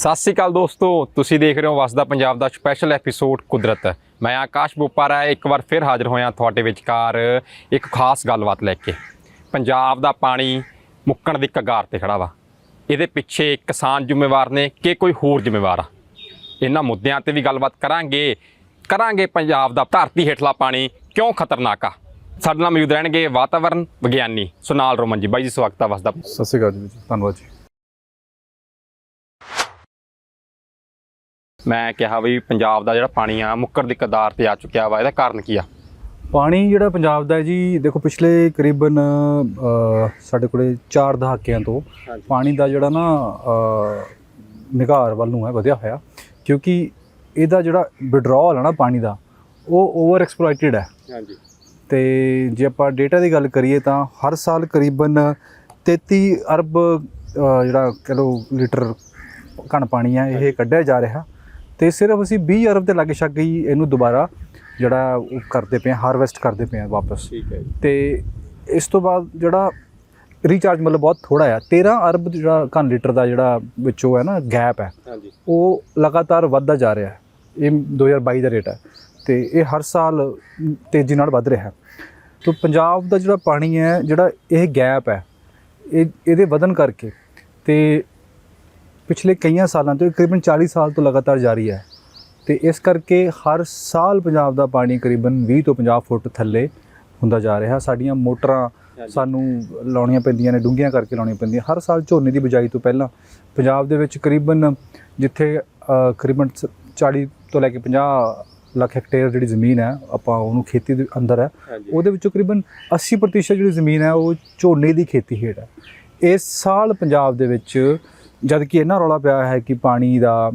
ਸਤਿ ਸ਼੍ਰੀ ਅਕਾਲ ਦੋਸਤੋ, ਤੁਸੀਂ ਦੇਖ ਰਹੇ ਹੋ ਵਸਦਾ ਪੰਜਾਬ ਦਾ ਸਪੈਸ਼ਲ ਐਪੀਸੋਡ ਕੁਦਰਤ। ਮੈਂ ਆਕਾਸ਼ ਬੋਪਾਰਾ, ਇੱਕ ਵਾਰ ਫਿਰ ਹਾਜ਼ਰ ਹੋਇਆ ਤੁਹਾਡੇ ਵਿਚਕਾਰ ਇੱਕ ਖਾਸ ਗੱਲਬਾਤ ਲੈ ਕੇ। ਪੰਜਾਬ ਦਾ ਪਾਣੀ ਮੁੱਕਣ ਦੀ ਕਗਾਰ ਤੇ ਖੜਾ ਵਾ। ਇਹਦੇ ਪਿੱਛੇ ਕਿਸਾਨ ਜ਼ਿੰਮੇਵਾਰ ਨੇ ਕਿ ਕੋਈ ਹੋਰ ਜ਼ਿੰਮੇਵਾਰ ਆ? ਇਹਨਾਂ ਮੁੱਦਿਆਂ ਤੇ ਵੀ ਗੱਲਬਾਤ ਕਰਾਂਗੇ। ਕਰਾਂਗੇ ਪੰਜਾਬ ਦਾ ਧਰਤੀ ਹੇਠਲਾ ਪਾਣੀ ਕਿਉਂ ਖਤਰਨਾਕ ਆ? ਸਾਡੇ ਨਾਲ ਮੌਜੂਦ ਰਹਿਣਗੇ ਵਾਤਾਵਰਣ ਵਿਗਿਆਨੀ ਸੁਨਾਲ ਰੋਮਨ ਜੀ। ਬਾਈ ਜੀ, ਸਵਾਗਤ ਆ ਵਸਦਾ। ਸਤਿ ਸ਼੍ਰੀ ਅਕਾਲ ਜੀ ਜੀ, ਧੰਨਵਾਦ ਜੀ। ਮੈਂ ਕਿਹਾ ਵੀ ਪੰਜਾਬ ਦਾ ਜਿਹੜਾ ਪਾਣੀ ਆ ਮੁੱਕਰ ਦੀ ਕਦਾਰ ਤੇ ਆ ਚੁੱਕਿਆ ਵਾ ਇਹਦਾ ਕਾਰਨ ਕੀ ਆ? ਪਾਣੀ ਜਿਹੜਾ ਪੰਜਾਬ ਦਾ ਹੈ ਜੀ ਦੇਖੋ ਪਿਛਲੇ ਕਰੀਬਨ ਸਾਡੇ ਕੋਲੇ 4 ਦਹਾਕਿਆਂ ਤੋਂ। ਪਾਣੀ ਦਾ ਜਿਹੜਾ ਨਾ ਅ, ਨਿਗਾਰ ਵੱਲ ਨੂੰ ਹੈ ਵਧਿਆ ਹੋਇਆ। ਕਿਉਂਕਿ ਇਹਦਾ ਜਿਹੜਾ ਵਿਡਰਾਅਲ ਹੈ ਨਾ ਪਾਣੀ ਦਾ ਉਹ ਓਵਰ ਐਕਸਪਲੋਇਟਡ ਹੈ। ਹਾਂਜੀ। ਤੇ ਜੇ ਆਪਾਂ ਡੇਟਾ ਦੀ ਗੱਲ ਕਰੀਏ ਤਾਂ ਹਰ ਸਾਲ ਕਰੀਬਨ 33 ਅਰਬ ਜਿਹੜਾ ਕਹ ਲਓ ਲੀਟਰ ਘਣ ਪਾਣੀ ਆ ਇਹ ਕੱਢਿਆ ਜਾ ਰਿਹਾ। ਤੇ ਸਿਰਫ ਅਸੀਂ 20 ਅਰਬ ਦੇ ਲਾਗੇ ਛਾਗੇ ਹੀ ਇਹਨੂੰ ਦੁਬਾਰਾ ਜਿਹੜਾ ਉਹ ਕਰਦੇ ਪਏ ਹਾਰਵੈਸਟ ਕਰਦੇ ਪਏ ਵਾਪਸ। ਠੀਕ ਹੈ ਜੀ। ਤੇ ਇਸ ਤੋਂ ਬਾਅਦ ਜਿਹੜਾ ਰੀਚਾਰਜ ਮਤਲਬ ਬਹੁਤ ਥੋੜਾ ਆ। 13 ਅਰਬ ਜਿਹੜਾ ਘਣ ਲੀਟਰ ਦਾ ਜਿਹੜਾ ਵਿੱਚੋਂ ਹੈ ਨਾ ਗੈਪ ਹੈ ਉਹ ਲਗਾਤਾਰ ਵੱਧਦਾ ਜਾ ਰਿਹਾ ਹੈ। ਇਹ 2022 ਦਾ ਰੇਟ ਹੈ ਤੇ ਇਹ ਹਰ ਸਾਲ ਤੇਜ਼ੀ ਨਾਲ ਵੱਧ ਰਿਹਾ ਹੈ। ਤੋਂ ਪੰਜਾਬ ਦਾ ਜਿਹੜਾ ਪਾਣੀ ਹੈ ਜਿਹੜਾ ਇਹ ਗੈਪ ਹੈ ਇਹ ਇਹਦੇ ਵਧਨ ਕਰਕੇ ਤੇ ਪਿਛਲੇ ਕਈਆਂ ਸਾਲਾਂ ਤੋਂ ਇਹ ਕਰੀਬਨ 40 ਸਾਲ ਤੋਂ ਲਗਾਤਾਰ ਜਾਰੀ ਹੈ। ਤੇ ਇਸ ਕਰਕੇ ਹਰ ਸਾਲ ਪੰਜਾਬ ਦਾ ਪਾਣੀ ਕਰੀਬਨ 20 ਤੋਂ 50 ਫੁੱਟ ਥੱਲੇ ਹੁੰਦਾ ਜਾ ਰਿਹਾ। ਸਾਡੀਆਂ ਮੋਟਰਾਂ ਸਾਨੂੰ ਲਾਉਣੀਆਂ ਪੈਂਦੀਆਂ ਨੇ ਡੂੰਘੀਆਂ ਕਰਕੇ ਲਾਉਣੀਆਂ ਪੈਂਦੀਆਂ। ਹਰ ਸਾਲ ਝੋਨੇ ਦੀ ਬਿਜਾਈ ਤੋਂ ਪਹਿਲਾਂ ਪੰਜਾਬ ਦੇ ਵਿੱਚ ਕਰੀਬਨ ਜਿੱਥੇ ਕਰੀਬਨ ਸ- 40 ਤੋਂ ਲੈ ਕੇ 50 ਲੱਖ ਹੈਕਟੇਅਰ ਜਿਹੜੀ ਜ਼ਮੀਨ ਹੈ ਆਪਾਂ ਉਹਨੂੰ ਖੇਤੀ ਦੇ ਅੰਦਰ ਹੈ ਉਹਦੇ ਵਿੱਚੋਂ ਕਰੀਬਨ 80% ਜਿਹੜੀ ਜ਼ਮੀਨ ਹੈ ਉਹ ਝੋਨੇ ਦੀ ਖੇਤੀ ਹੇਠ ਹੈ। ਇਸ ਸਾਲ ਪੰਜਾਬ ਦੇ ਵਿੱਚ ਜਦ ਕਿ ਇਹਨਾਂ ਰੌਲਾ ਪਿਆ ਹੈ ਕਿ ਪਾਣੀ ਦਾ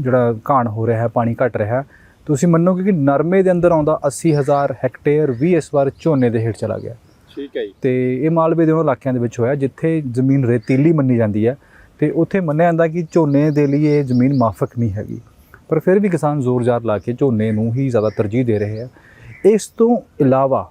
ਜਿਹੜਾ ਘਾਣ ਹੋ ਰਿਹਾ ਹੈ ਪਾਣੀ ਘਟ ਰਿਹਾ ਹੈ। ਤੁਸੀਂ ਮੰਨੋਗੇ ਕਿ ਨਰਮੇ ਦੇ ਅੰਦਰ ਆਉਂਦਾ 80000 ਹੈਕਟੇਅਰ ਵੀ ਇਸ ਵਾਰ ਝੋਨੇ ਦੇ ਹੇਠ ਚਲਾ ਗਿਆ। ਠੀਕ ਹੈ ਜੀ। ਤੇ ਇਹ ਮਾਲਵੇ ਦੇ ਉਹ ਇਲਾਕਿਆਂ ਦੇ ਵਿੱਚ ਹੋਇਆ ਜਿੱਥੇ ਜ਼ਮੀਨ ਰੇਤੀਲੀ ਮੰਨੀ ਜਾਂਦੀ ਹੈ। ਤੇ ਉੱਥੇ ਮੰਨਿਆ ਜਾਂਦਾ ਕਿ ਝੋਨੇ ਦੇ ਲਈ ਇਹ ਜ਼ਮੀਨ ਮਾਫਕ ਨਹੀਂ ਹੈਗੀ। ਪਰ ਫਿਰ ਵੀ ਕਿਸਾਨ ਜ਼ੋਰ-ਜ਼ਾਰ ਲਾ ਕੇ ਝੋਨੇ ਨੂੰ ਹੀ ਜ਼ਿਆਦਾ ਤਰਜੀਹ ਦੇ ਰਹੇ ਆ। ਇਸ ਤੋਂ ਇਲਾਵਾ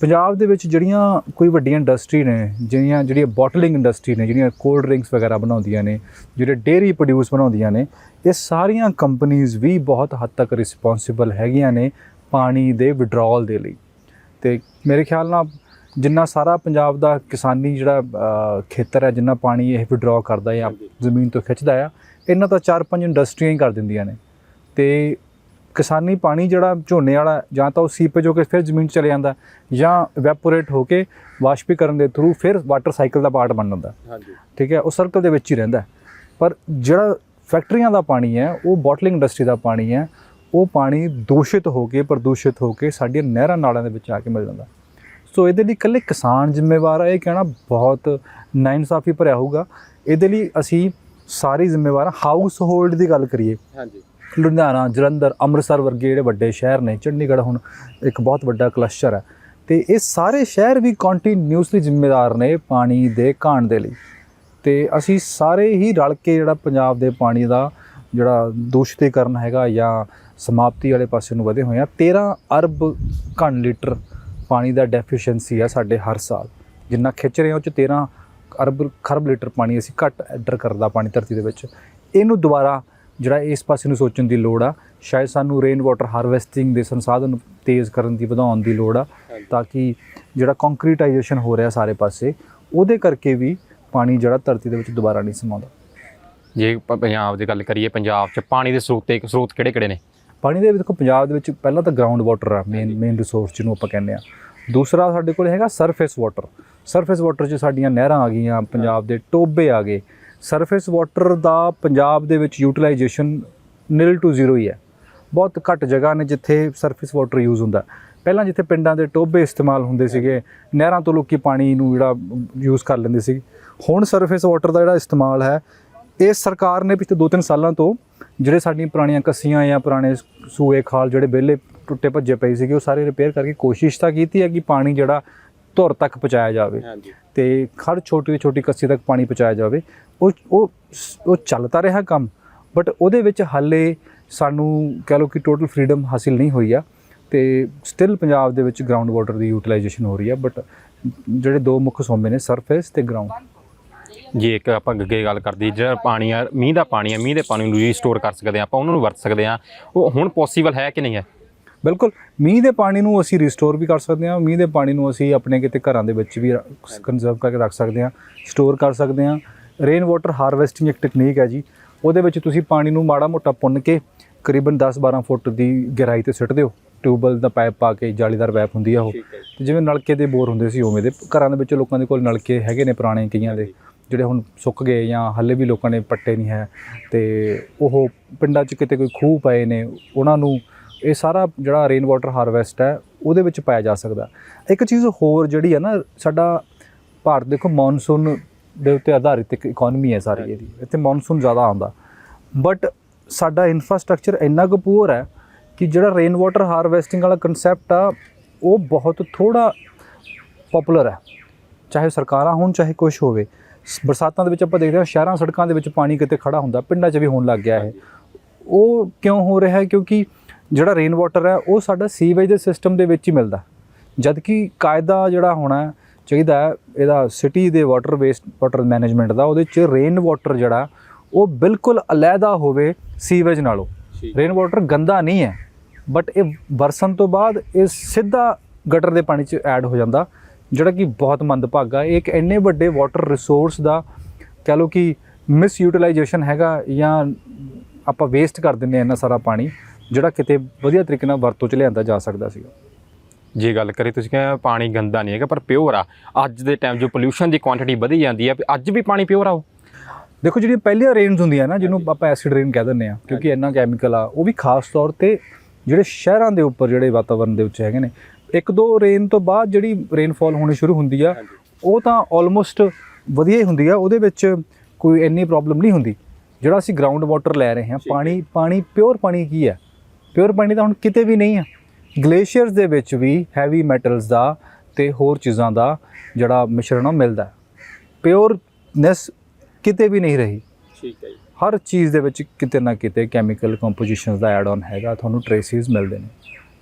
ਪੰਜਾਬ ਦੇ ਵਿੱਚ ਜਿਹੜੀਆਂ ਕੋਈ ਵੱਡੀਆਂ ਇੰਡਸਟਰੀ ਨੇ, ਜਿਹੜੀਆਂ ਜਿਹੜੀਆਂ ਬੋਟਲਿੰਗ ਇੰਡਸਟਰੀ ਨੇ, ਜਿਹੜੀਆਂ ਕੋਲਡ ਡਰਿੰਕਸ ਵਗੈਰਾ ਬਣਾਉਂਦੀਆਂ ਨੇ, ਜਿਹੜੇ ਡੇਅਰੀ ਪ੍ਰੋਡਿਊਸ ਬਣਾਉਂਦੀਆਂ ਨੇ, ਇਹ ਸਾਰੀਆਂ ਕੰਪਨੀਆਂ ਵੀ ਬਹੁਤ ਹੱਦ ਤੱਕ ਰਿਸਪੌਂਸਿਬਲ ਹੈਗੀਆਂ ਨੇ ਪਾਣੀ ਦੇ ਵਿਡਰਾਅਲ ਦੇ ਲਈ। ਤੇ ਮੇਰੇ ਖਿਆਲ ਨਾਲ ਜਿੰਨਾ ਸਾਰਾ ਪੰਜਾਬ ਦਾ ਕਿਸਾਨੀ ਜਿਹੜਾ ਖੇਤਰ ਹੈ, ਜਿੰਨਾ ਪਾਣੀ ਇਹ ਵਿਡਰਾਅ ਕਰਦਾ ਹੈ ਜ਼ਮੀਨ ਤੋਂ ਖਿੱਚਦਾ ਆ, ਇਹਨਾਂ ਤਾਂ ਚਾਰ ਪੰਜ ਇੰਡਸਟਰੀਆਂ ਹੀ ਕਰ ਦਿੰਦੀਆਂ ਨੇ। ਤੇ ਕਿਸਾਨੀ ਪਾਣੀ ਜਿਹੜਾ ਝੋਨੇ ਵਾਲਾ ਜਾਂ ਤਾਂ ਉਹ ਸੀਪੇਜ ਹੋ ਕੇ ਫਿਰ ਜ਼ਮੀਨ 'ਚ ਚਲੇ ਜਾਂਦਾ ਜਾਂ ਵੈਪੋਰੇਟ ਹੋ ਕੇ ਵਾਸ਼ਪੀਕਰਨ ਦੇ ਥਰੂ ਫਿਰ ਵਾਟਰ ਸਾਈਕਲ ਦਾ ਪਾਰਟ ਬਣ ਜਾਂਦਾ। ਹਾਂਜੀ। ਠੀਕ ਹੈ ਉਹ ਸਰਕਲ ਦੇ ਵਿੱਚ ਹੀ ਰਹਿੰਦਾ। ਪਰ ਜਿਹੜਾ ਫੈਕਟਰੀਆਂ ਦਾ ਪਾਣੀ ਹੈ ਉਹ ਬੋਟਲਿੰਗ ਇੰਡਸਟਰੀ ਦਾ ਪਾਣੀ ਹੈ ਉਹ ਪਾਣੀ ਦੂਸ਼ਿਤ ਹੋ ਕੇ ਪ੍ਰਦੂਸ਼ਿਤ ਹੋ ਕੇ ਸਾਡੀਆਂ ਨਹਿਰਾਂ ਨਾਲਿਆਂ ਦੇ ਵਿੱਚ ਆ ਕੇ ਮਿਲ ਜਾਂਦਾ। ਸੋ ਇਹਦੇ ਲਈ ਇਕੱਲੇ ਕਿਸਾਨ ਜ਼ਿੰਮੇਵਾਰ ਹੈ ਇਹ ਕਹਿਣਾ ਬਹੁਤ ਨਾਇਨਸਾਫੀ ਭਰਿਆ ਹੋਊਗਾ। ਇਹਦੇ ਲਈ ਅਸੀਂ ਸਾਰੇ ਜ਼ਿੰਮੇਵਾਰ ਹਾਊਸ ਹੋਲਡ ਦੀ ਗੱਲ ਕਰੀਏ। ਹਾਂਜੀ। ਲੁਧਿਆਣਾ, ਜਲੰਧਰ, ਅੰਮ੍ਰਿਤਸਰ ਵਰਗੇ ਜਿਹੜੇ ਵੱਡੇ ਸ਼ਹਿਰ ਨੇ, ਚੰਡੀਗੜ੍ਹ ਹੁਣ ਇੱਕ ਬਹੁਤ ਵੱਡਾ ਕਲਸਟਰ ਹੈ। ਤੇ ਇਹ ਸਾਰੇ ਸ਼ਹਿਰ ਵੀ ਕੰਟੀਨਿਊਸਲੀ ਜ਼ਿੰਮੇਦਾਰ ਨੇ ਪਾਣੀ ਦੇ ਘਾਣ ਦੇ ਲਈ। ਤੇ ਅਸੀਂ ਸਾਰੇ ਹੀ ਰਲ ਕੇ ਜਿਹੜਾ ਪੰਜਾਬ ਦੇ ਪਾਣੀ ਦਾ ਜਿਹੜਾ ਦੂਸ਼ਿਤੀਕਰਨ ਹੈਗਾ ਜਾਂ ਸਮਾਪਤੀ ਵਾਲੇ ਪਾਸੇ ਨੂੰ ਵਧੇ ਹੋਏ ਆ 13 ਅਰਬ ਘਣ ਲੀਟਰ ਪਾਣੀ ਦਾ ਡੈਫੀਸ਼ੀਐਂਸੀ ਆ ਸਾਡੇ ਹਰ ਸਾਲ। ਜਿੰਨਾ ਖਿੱਚ ਰਹੇ ਹੋ ਉਹ ਚ 13 ਅਰਬ, ਖਰਬ ਲੀਟਰ ਪਾਣੀ ਅਸੀਂ ਘੱਟ ਐਂਟਰ ਕਰਦਾ ਪਾਣੀ ਧਰਤੀ ਦੇ ਵਿੱਚ। ਇਹਨੂੰ ਦੁਬਾਰਾ ਜਿਹੜਾ ਇਸ ਪਾਸੇ ਨੂੰ ਸੋਚਣ ਦੀ ਲੋੜ ਆ ਸ਼ਾਇਦ ਸਾਨੂੰ ਰੇਨ ਵਾਟਰ ਹਾਰਵੈਸਟਿੰਗ ਦੇ ਸੰਸਾਧਨ ਤੇਜ਼ ਕਰਨ ਦੀ ਵਧਾਉਣ ਦੀ ਲੋੜ ਆ ਤਾਂ ਕਿ ਜਿਹੜਾ ਕੰਕਰੀਟਾਈਜੇਸ਼ਨ ਹੋ ਰਿਹਾ ਸਾਰੇ ਪਾਸੇ ਉਹਦੇ ਕਰਕੇ ਵੀ ਪਾਣੀ ਜਿਹੜਾ ਧਰਤੀ ਦੇ ਵਿੱਚ ਦੁਬਾਰਾ ਨਹੀਂ ਸਮਾਉਂਦਾ। ਜੇ ਪੰਜਾਬ ਦੀ ਗੱਲ ਕਰੀਏ ਪੰਜਾਬ 'ਚ ਪਾਣੀ ਦੇ ਸਰੋਤ ਤੇ ਸਰੋਤ ਕਿਹੜੇ ਕਿਹੜੇ ਨੇ? ਪਾਣੀ ਦੇ ਦੇਖੋ ਪੰਜਾਬ ਦੇ ਵਿੱਚ ਪਹਿਲਾਂ ਤਾਂ ਗਰਾਊਂਡ ਵਾਟਰ ਆ ਮੇਨ ਮੇਨ ਰਿਸੋਰਸ ਜਿਹਨੂੰ ਆਪਾਂ ਕਹਿੰਦੇ ਆ। ਦੂਸਰਾ ਸਾਡੇ ਕੋਲ ਹੈਗਾ ਸਰਫੇਸ ਵਾਟਰ ਸਰਫੇਸ ਵਾਟਰ 'ਚ ਸਾਡੀਆਂ ਨਹਿਰਾਂ ਆ ਗਈਆਂ ਪੰਜਾਬ ਦੇ ਟੋਬੇ ਆ ਗਏ। ਸਰਫੇਸ ਵਾਟਰ ਦਾ ਪੰਜਾਬ ਦੇ ਵਿੱਚ ਯੂਟਿਲਾਈਜੇਸ਼ਨ ਨਿਲ ਟੂ ਜ਼ੀਰੋ ਹੀ ਹੈ। ਬਹੁਤ ਘੱਟ ਜਗ੍ਹਾ ਨੇ ਜਿੱਥੇ ਸਰਫੇਸ ਵਾਟਰ ਯੂਜ਼ ਹੁੰਦਾ। ਪਹਿਲਾਂ ਜਿੱਥੇ ਪਿੰਡਾਂ ਦੇ ਟੋਬੇ ਇਸਤੇਮਾਲ ਹੁੰਦੇ ਸੀਗੇ, ਨਹਿਰਾਂ ਤੋਂ ਲੋਕੀ ਪਾਣੀ ਨੂੰ ਜਿਹੜਾ ਯੂਜ਼ ਕਰ ਲੈਂਦੇ ਸੀ। ਹੁਣ ਸਰਫੇਸ ਵਾਟਰ ਦਾ ਜਿਹੜਾ ਇਸਤੇਮਾਲ ਹੈ, ਇਹ ਸਰਕਾਰ ਨੇ ਪਿਛਲੇ 2-3 ਸਾਲਾਂ ਤੋਂ ਜਿਹੜੇ ਸਾਡੀਆਂ ਪੁਰਾਣੀਆਂ ਕੱਸੀਆਂ ਜਾਂ ਪੁਰਾਣੇ ਸੂਏ ਖਾਲ ਜਿਹੜੇ ਵਿਹਲੇ ਟੁੱਟੇ ਭੱਜੇ ਪਏ ਸੀਗੇ, ਉਹ ਸਾਰੇ ਰਿਪੇਅਰ ਕਰਕੇ ਕੋਸ਼ਿਸ਼ ਤਾਂ ਕੀਤੀ ਹੈ ਕਿ ਪਾਣੀ ਜਿਹੜਾ ਧੁਰ ਤੱਕ ਪਹੁੰਚਾਇਆ ਜਾਵੇ। ਹਾਂਜੀ। ਤੇ ਹਰ ਛੋਟੀ ਤੋਂ ਛੋਟੀ ਕੱਸੀ ਤੱਕ ਪਾਣੀ ਪਹੁੰਚਾਇਆ ਜਾਵੇ। ਉਹ ਉਹ ਉਹ ਚੱਲਦਾ ਰਿਹਾ ਕੰਮ ਬਟ ਉਹਦੇ ਵਿੱਚ ਹਾਲੇ ਸਾਨੂੰ ਕਹਿ ਲਓ ਕਿ ਟੋਟਲ ਫਰੀडम ਹਾਸਿਲ ਨਹੀਂ ਹੋਈ ਆ। ਤੇ ਸਟਿਲ ਪੰਜਾਬ ਦੇ ਵਿੱਚ ਗਰਾਊਂਡ ਵਾਟਰ ਦੀ ਯੂਟਿਲਾਈਜੇਸ਼ਨ ਹੋ ਰਹੀ ਆ ਬਟ ਜਿਹੜੇ ਦੋ ਮੁੱਖ ਸੋਮੇ ਨੇ ਸਰਫੇਸ ਤੇ ਗਰਾਊਂਡ ਜੇ ਇੱਕ ਆਪਾਂ ਅੱਗੇ ਗੱਲ ਕਰਦੀ ਜਿਹੜਾ ਪਾਣੀ ਆ ਮੀਂਹ ਦਾ ਪਾਣੀ ਆ ਮੀਂਹ ਦੇ ਪਾਣੀ ਨੂੰ ਰੀਸਟੋਰ ਕਰ ਸਕਦੇ ਆ ਆਪਾਂ ਉਹਨਾਂ ਨੂੰ ਵਰਤ ਸਕਦੇ ਆ। ਉਹ ਹੁਣ ਪੋਸੀਬਲ ਹੈ ਕਿ ਨਹੀਂ ਹੈ? ਬਿਲਕੁਲ ਮੀਂਹ ਦੇ ਪਾਣੀ ਨੂੰ ਅਸੀਂ ਰਿਸਟੋਰ ਵੀ ਕਰ ਸਕਦੇ ਹਾਂ ਮੀਂਹ ਦੇ ਪਾਣੀ ਨੂੰ ਅਸੀਂ ਆਪਣੇ ਕਿਤੇ ਘਰਾਂ ਦੇ ਵਿੱਚ ਵੀ ਕੰਜ਼ਰਵ ਕਰਕੇ ਰੱਖ ਸਕਦੇ ਹਾਂ ਸਟੋਰ ਕਰ ਸਕਦੇ ਹਾਂ। ਰੇਨ ਵਾਟਰ ਹਾਰਵੈਸਟਿੰਗ ਇੱਕ ਟੈਕਨੀਕ ਹੈ ਜੀ ਉਹਦੇ ਵਿੱਚ ਤੁਸੀਂ ਪਾਣੀ ਨੂੰ ਮਾੜਾ ਮੋਟਾ ਪੁੰਨ ਕੇ ਕਰੀਬਨ 10-12 ਫੁੱਟ ਦੀ ਗਹਿਰਾਈ ਤੇ ਸਿੱਟ ਦਿਓ। ਟਿਊਬਵੈਲ ਦਾ ਪਾਈਪ ਪਾ ਕੇ ਜਾਲੀਦਾਰ ਪਾਈਪ ਹੁੰਦੀ ਆ ਉਹ। ਤੇ ਜਿਵੇਂ ਨਲਕੇ ਦੇ ਬੋਰ ਹੁੰਦੇ ਸੀ ਉਵੇਂ ਦੇ ਘਰਾਂ ਦੇ ਵਿੱਚ ਲੋਕਾਂ ਦੇ ਕੋਲ ਨਲਕੇ ਹੈਗੇ ਨੇ ਪੁਰਾਣੇ ਕਈਆਂ ਦੇ ਜਿਹੜੇ ਹੁਣ ਸੁੱਕ ਗਏ ਜਾਂ ਹੱਲੇ ਵੀ ਲੋਕਾਂ ਨੇ ਪੱਟੇ ਨਹੀਂ ਹੈ। ਤੇ ਉਹ ਪਿੰਡਾਂ 'ਚ ਕਿਤੇ ਕੋਈ ਖੂਹ ਪਏ ਨੇ ਉਹਨਾਂ ਨੂੰ ਇਹ ਸਾਰਾ ਜਿਹੜਾ ਰੇਨ ਵਾਟਰ ਹਾਰਵੈਸਟ ਹੈ ਉਹਦੇ ਵਿੱਚ ਪਾਇਆ ਜਾ ਸਕਦਾ। ਇੱਕ ਚੀਜ਼ ਹੋਰ ਜਿਹੜੀ ਹੈ ਨਾ ਸਾਡਾ ਭਾਰਤ ਦੇਖੋ ਮੌਨਸੂਨ ਦੇ ਉੱਤੇ ਆਧਾਰਿਤ ਇੱਕ ਇਕਨੋਮੀ ਹੈ ਸਾਰੀ ਇਹਦੀ। ਇੱਥੇ ਮੌਨਸੂਨ ਜ਼ਿਆਦਾ ਆਉਂਦਾ। ਬਟ ਸਾਡਾ ਇਨਫਰਾਸਟ੍ਰਕਚਰ ਇੰਨਾ ਕੁ ਪੂਰ ਹੈ ਕਿ ਜਿਹੜਾ ਰੇਨ ਵਾਟਰ ਹਾਰਵੈਸਟਿੰਗ ਵਾਲਾ ਕਨਸੈਪਟ ਆ ਉਹ ਬਹੁਤ ਥੋੜਾ ਪਪੂਲਰ ਹੈ। ਚਾਹੇ ਸਰਕਾਰਾਂ ਹੋਣ ਚਾਹੇ ਕੁਝ ਹੋਵੇ। ਬਰਸਾਤਾਂ ਦੇ ਵਿੱਚ ਆਪਾਂ ਦੇਖਦੇ ਹਾਂ ਸ਼ਹਿਰਾਂ ਸੜਕਾਂ ਦੇ ਵਿੱਚ ਪਾਣੀ ਕਿਤੇ ਖੜਾ ਹੁੰਦਾ ਪਿੰਡਾਂ 'ਚ ਵੀ ਹੋਣ ਲੱਗ ਗਿਆ ਹੈ ਉਹ ਕਿਉਂ ਹੋ ਰਿਹਾ ਹੈ? ਕਿਉਂਕਿ ਜਿਹੜਾ ਰੇਨ ਵਾਟਰ ਹੈ ਉਹ ਸਾਡਾ ਸੀਵੇਜ ਦੇ ਸਿਸਟਮ ਦੇ ਵਿੱਚ ਹੀ ਮਿਲਦਾ। ਜਦ ਕਿ ਕਾਇਦਾ ਜਿਹੜਾ ਹੋਣਾ ਚਾਹੀਦਾ ਹੈ ਇਹਦਾ ਸਿਟੀ ਦੇ ਵਾਟਰ ਵੇਸਟ ਵਾਟਰ ਮੈਨੇਜਮੈਂਟ ਦਾ ਉਹਦੇ 'ਚ ਰੇਨ ਵਾਟਰ ਜਿਹੜਾ ਉਹ ਬਿਲਕੁਲ ਅਲੱਗਾ ਹੋਵੇ ਸੀਵੇਜ ਨਾਲੋਂ। ਰੇਨ ਵਾਟਰ ਗੰਦਾ ਨਹੀਂ ਹੈ ਬਟ ਇਹ ਵਰਸਣ ਤੋਂ ਬਾਅਦ ਇਹ ਸਿੱਧਾ ਗਟਰ ਦੇ ਪਾਣੀ 'ਚ ਐਡ ਹੋ ਜਾਂਦਾ ਜਿਹੜਾ ਕਿ ਬਹੁਤ ਮੰਦਭਾਗਾ ਇਹ ਇੱਕ ਇੰਨੇ ਵੱਡੇ ਵਾਟਰ ਰਿਸੋਰਸ ਦਾ ਕਹ ਲਓ ਕਿ ਮਿਸ ਯੂਟਿਲਾਈਜੇਸ਼ਨ ਹੈਗਾ ਜਾਂ ਆਪਾਂ ਵੇਸਟ ਕਰ ਦਿੰਦੇ ਆ ਇੰਨਾ ਸਾਰਾ ਪਾਣੀ। ਜਿਹੜਾ ਕਿਤੇ ਵਧੀਆ ਤਰੀਕੇ ਨਾਲ ਵਰਤੋਂ 'ਚ ਲਿਆਂਦਾ ਜਾ ਸਕਦਾ ਸੀਗਾ। ਜੇ ਗੱਲ ਕਰੀ ਤੁਸੀਂ ਕਹਿੰਦੇ ਪਾਣੀ ਗੰਦਾ ਨਹੀਂ ਹੈਗਾ ਪਰ ਪਿਓਰ ਆ। ਅੱਜ ਦੇ ਟਾਈਮ ਜੋ ਪੋਲਿਊਸ਼ਨ ਦੀ ਕੁਆਂਟੀਟੀ ਵਧੀ ਜਾਂਦੀ ਆ ਅੱਜ ਵੀ ਪਾਣੀ ਪਿਓਰ ਆ ਉਹ? ਦੇਖੋ ਜਿਹੜੀਆਂ ਪਹਿਲੀਆਂ ਰੇਨਸ ਹੁੰਦੀਆਂ ਨਾ ਜਿਹਨੂੰ ਆਪਾਂ ਐਸਿਡ ਰੇਨ ਕਹਿ ਦਿੰਦੇ ਆ ਕਿਉਂਕਿ ਇੰਨਾ ਕੈਮੀਕਲ ਆ ਉਹ ਵੀ ਖਾਸ ਤੌਰ ਤੇ ਜਿਹੜੇ ਸ਼ਹਿਰਾਂ ਦੇ ਉੱਪਰ ਜਿਹੜੇ ਵਾਤਾਵਰਣ ਦੇ ਵਿੱਚ ਹੈਗੇ ਨੇ ਇੱਕ ਦੋ ਰੇਨ ਤੋਂ ਬਾਅਦ ਜਿਹੜੀ ਰੇਨਫਾਲ ਹੋਣੀ ਸ਼ੁਰੂ ਹੁੰਦੀ ਆ ਉਹ ਤਾਂ ਆਲਮੋਸਟ ਵਧੀਆ ਹੀ ਹੁੰਦੀ ਆ ਉਹਦੇ ਵਿੱਚ ਕੋਈ ਇੰਨੀ ਪ੍ਰੋਬਲਮ ਨਹੀਂ ਹੁੰਦੀ। ਜਿਹੜਾ ਅਸੀਂ ਗਰਾਊਂਡ ਵਾਟਰ ਲੈ ਰਹੇ ਹਾਂ ਪਾਣੀ ਪਾਣੀ ਪਿਓਰ ਪਾਣੀ ਕੀ ਹੈ? ਪਿਓਰ ਪਾਣੀ ਤਾਂ ਹੁਣ ਕਿਤੇ ਵੀ ਨਹੀਂ ਆ। ਗਲੇਸ਼ੀਅਰਸ ਦੇ ਵਿੱਚ ਵੀ ਹੈਵੀ ਮੈਟਲਸ ਦਾ ਤੇ ਹੋਰ ਚੀਜ਼ਾਂ ਦਾ ਜਿਹੜਾ ਮਿਸ਼ਰਣ ਉਹ ਮਿਲਦਾ ਪਿਓਰਨੈਸ ਕਿਤੇ ਵੀ ਨਹੀਂ ਰਹੀ। ਠੀਕ ਹੈ ਜੀ। ਹਰ ਚੀਜ਼ ਦੇ ਵਿੱਚ ਕਿਤੇ ਨਾ ਕਿਤੇ ਕੈਮੀਕਲ ਕੰਪੋਜੀਸ਼ਨਸ ਦਾ ਐਡ ਆਨ ਹੈਗਾ ਤੁਹਾਨੂੰ ਟ੍ਰੇਸਿਸ ਮਿਲਦੇ ਨੇ।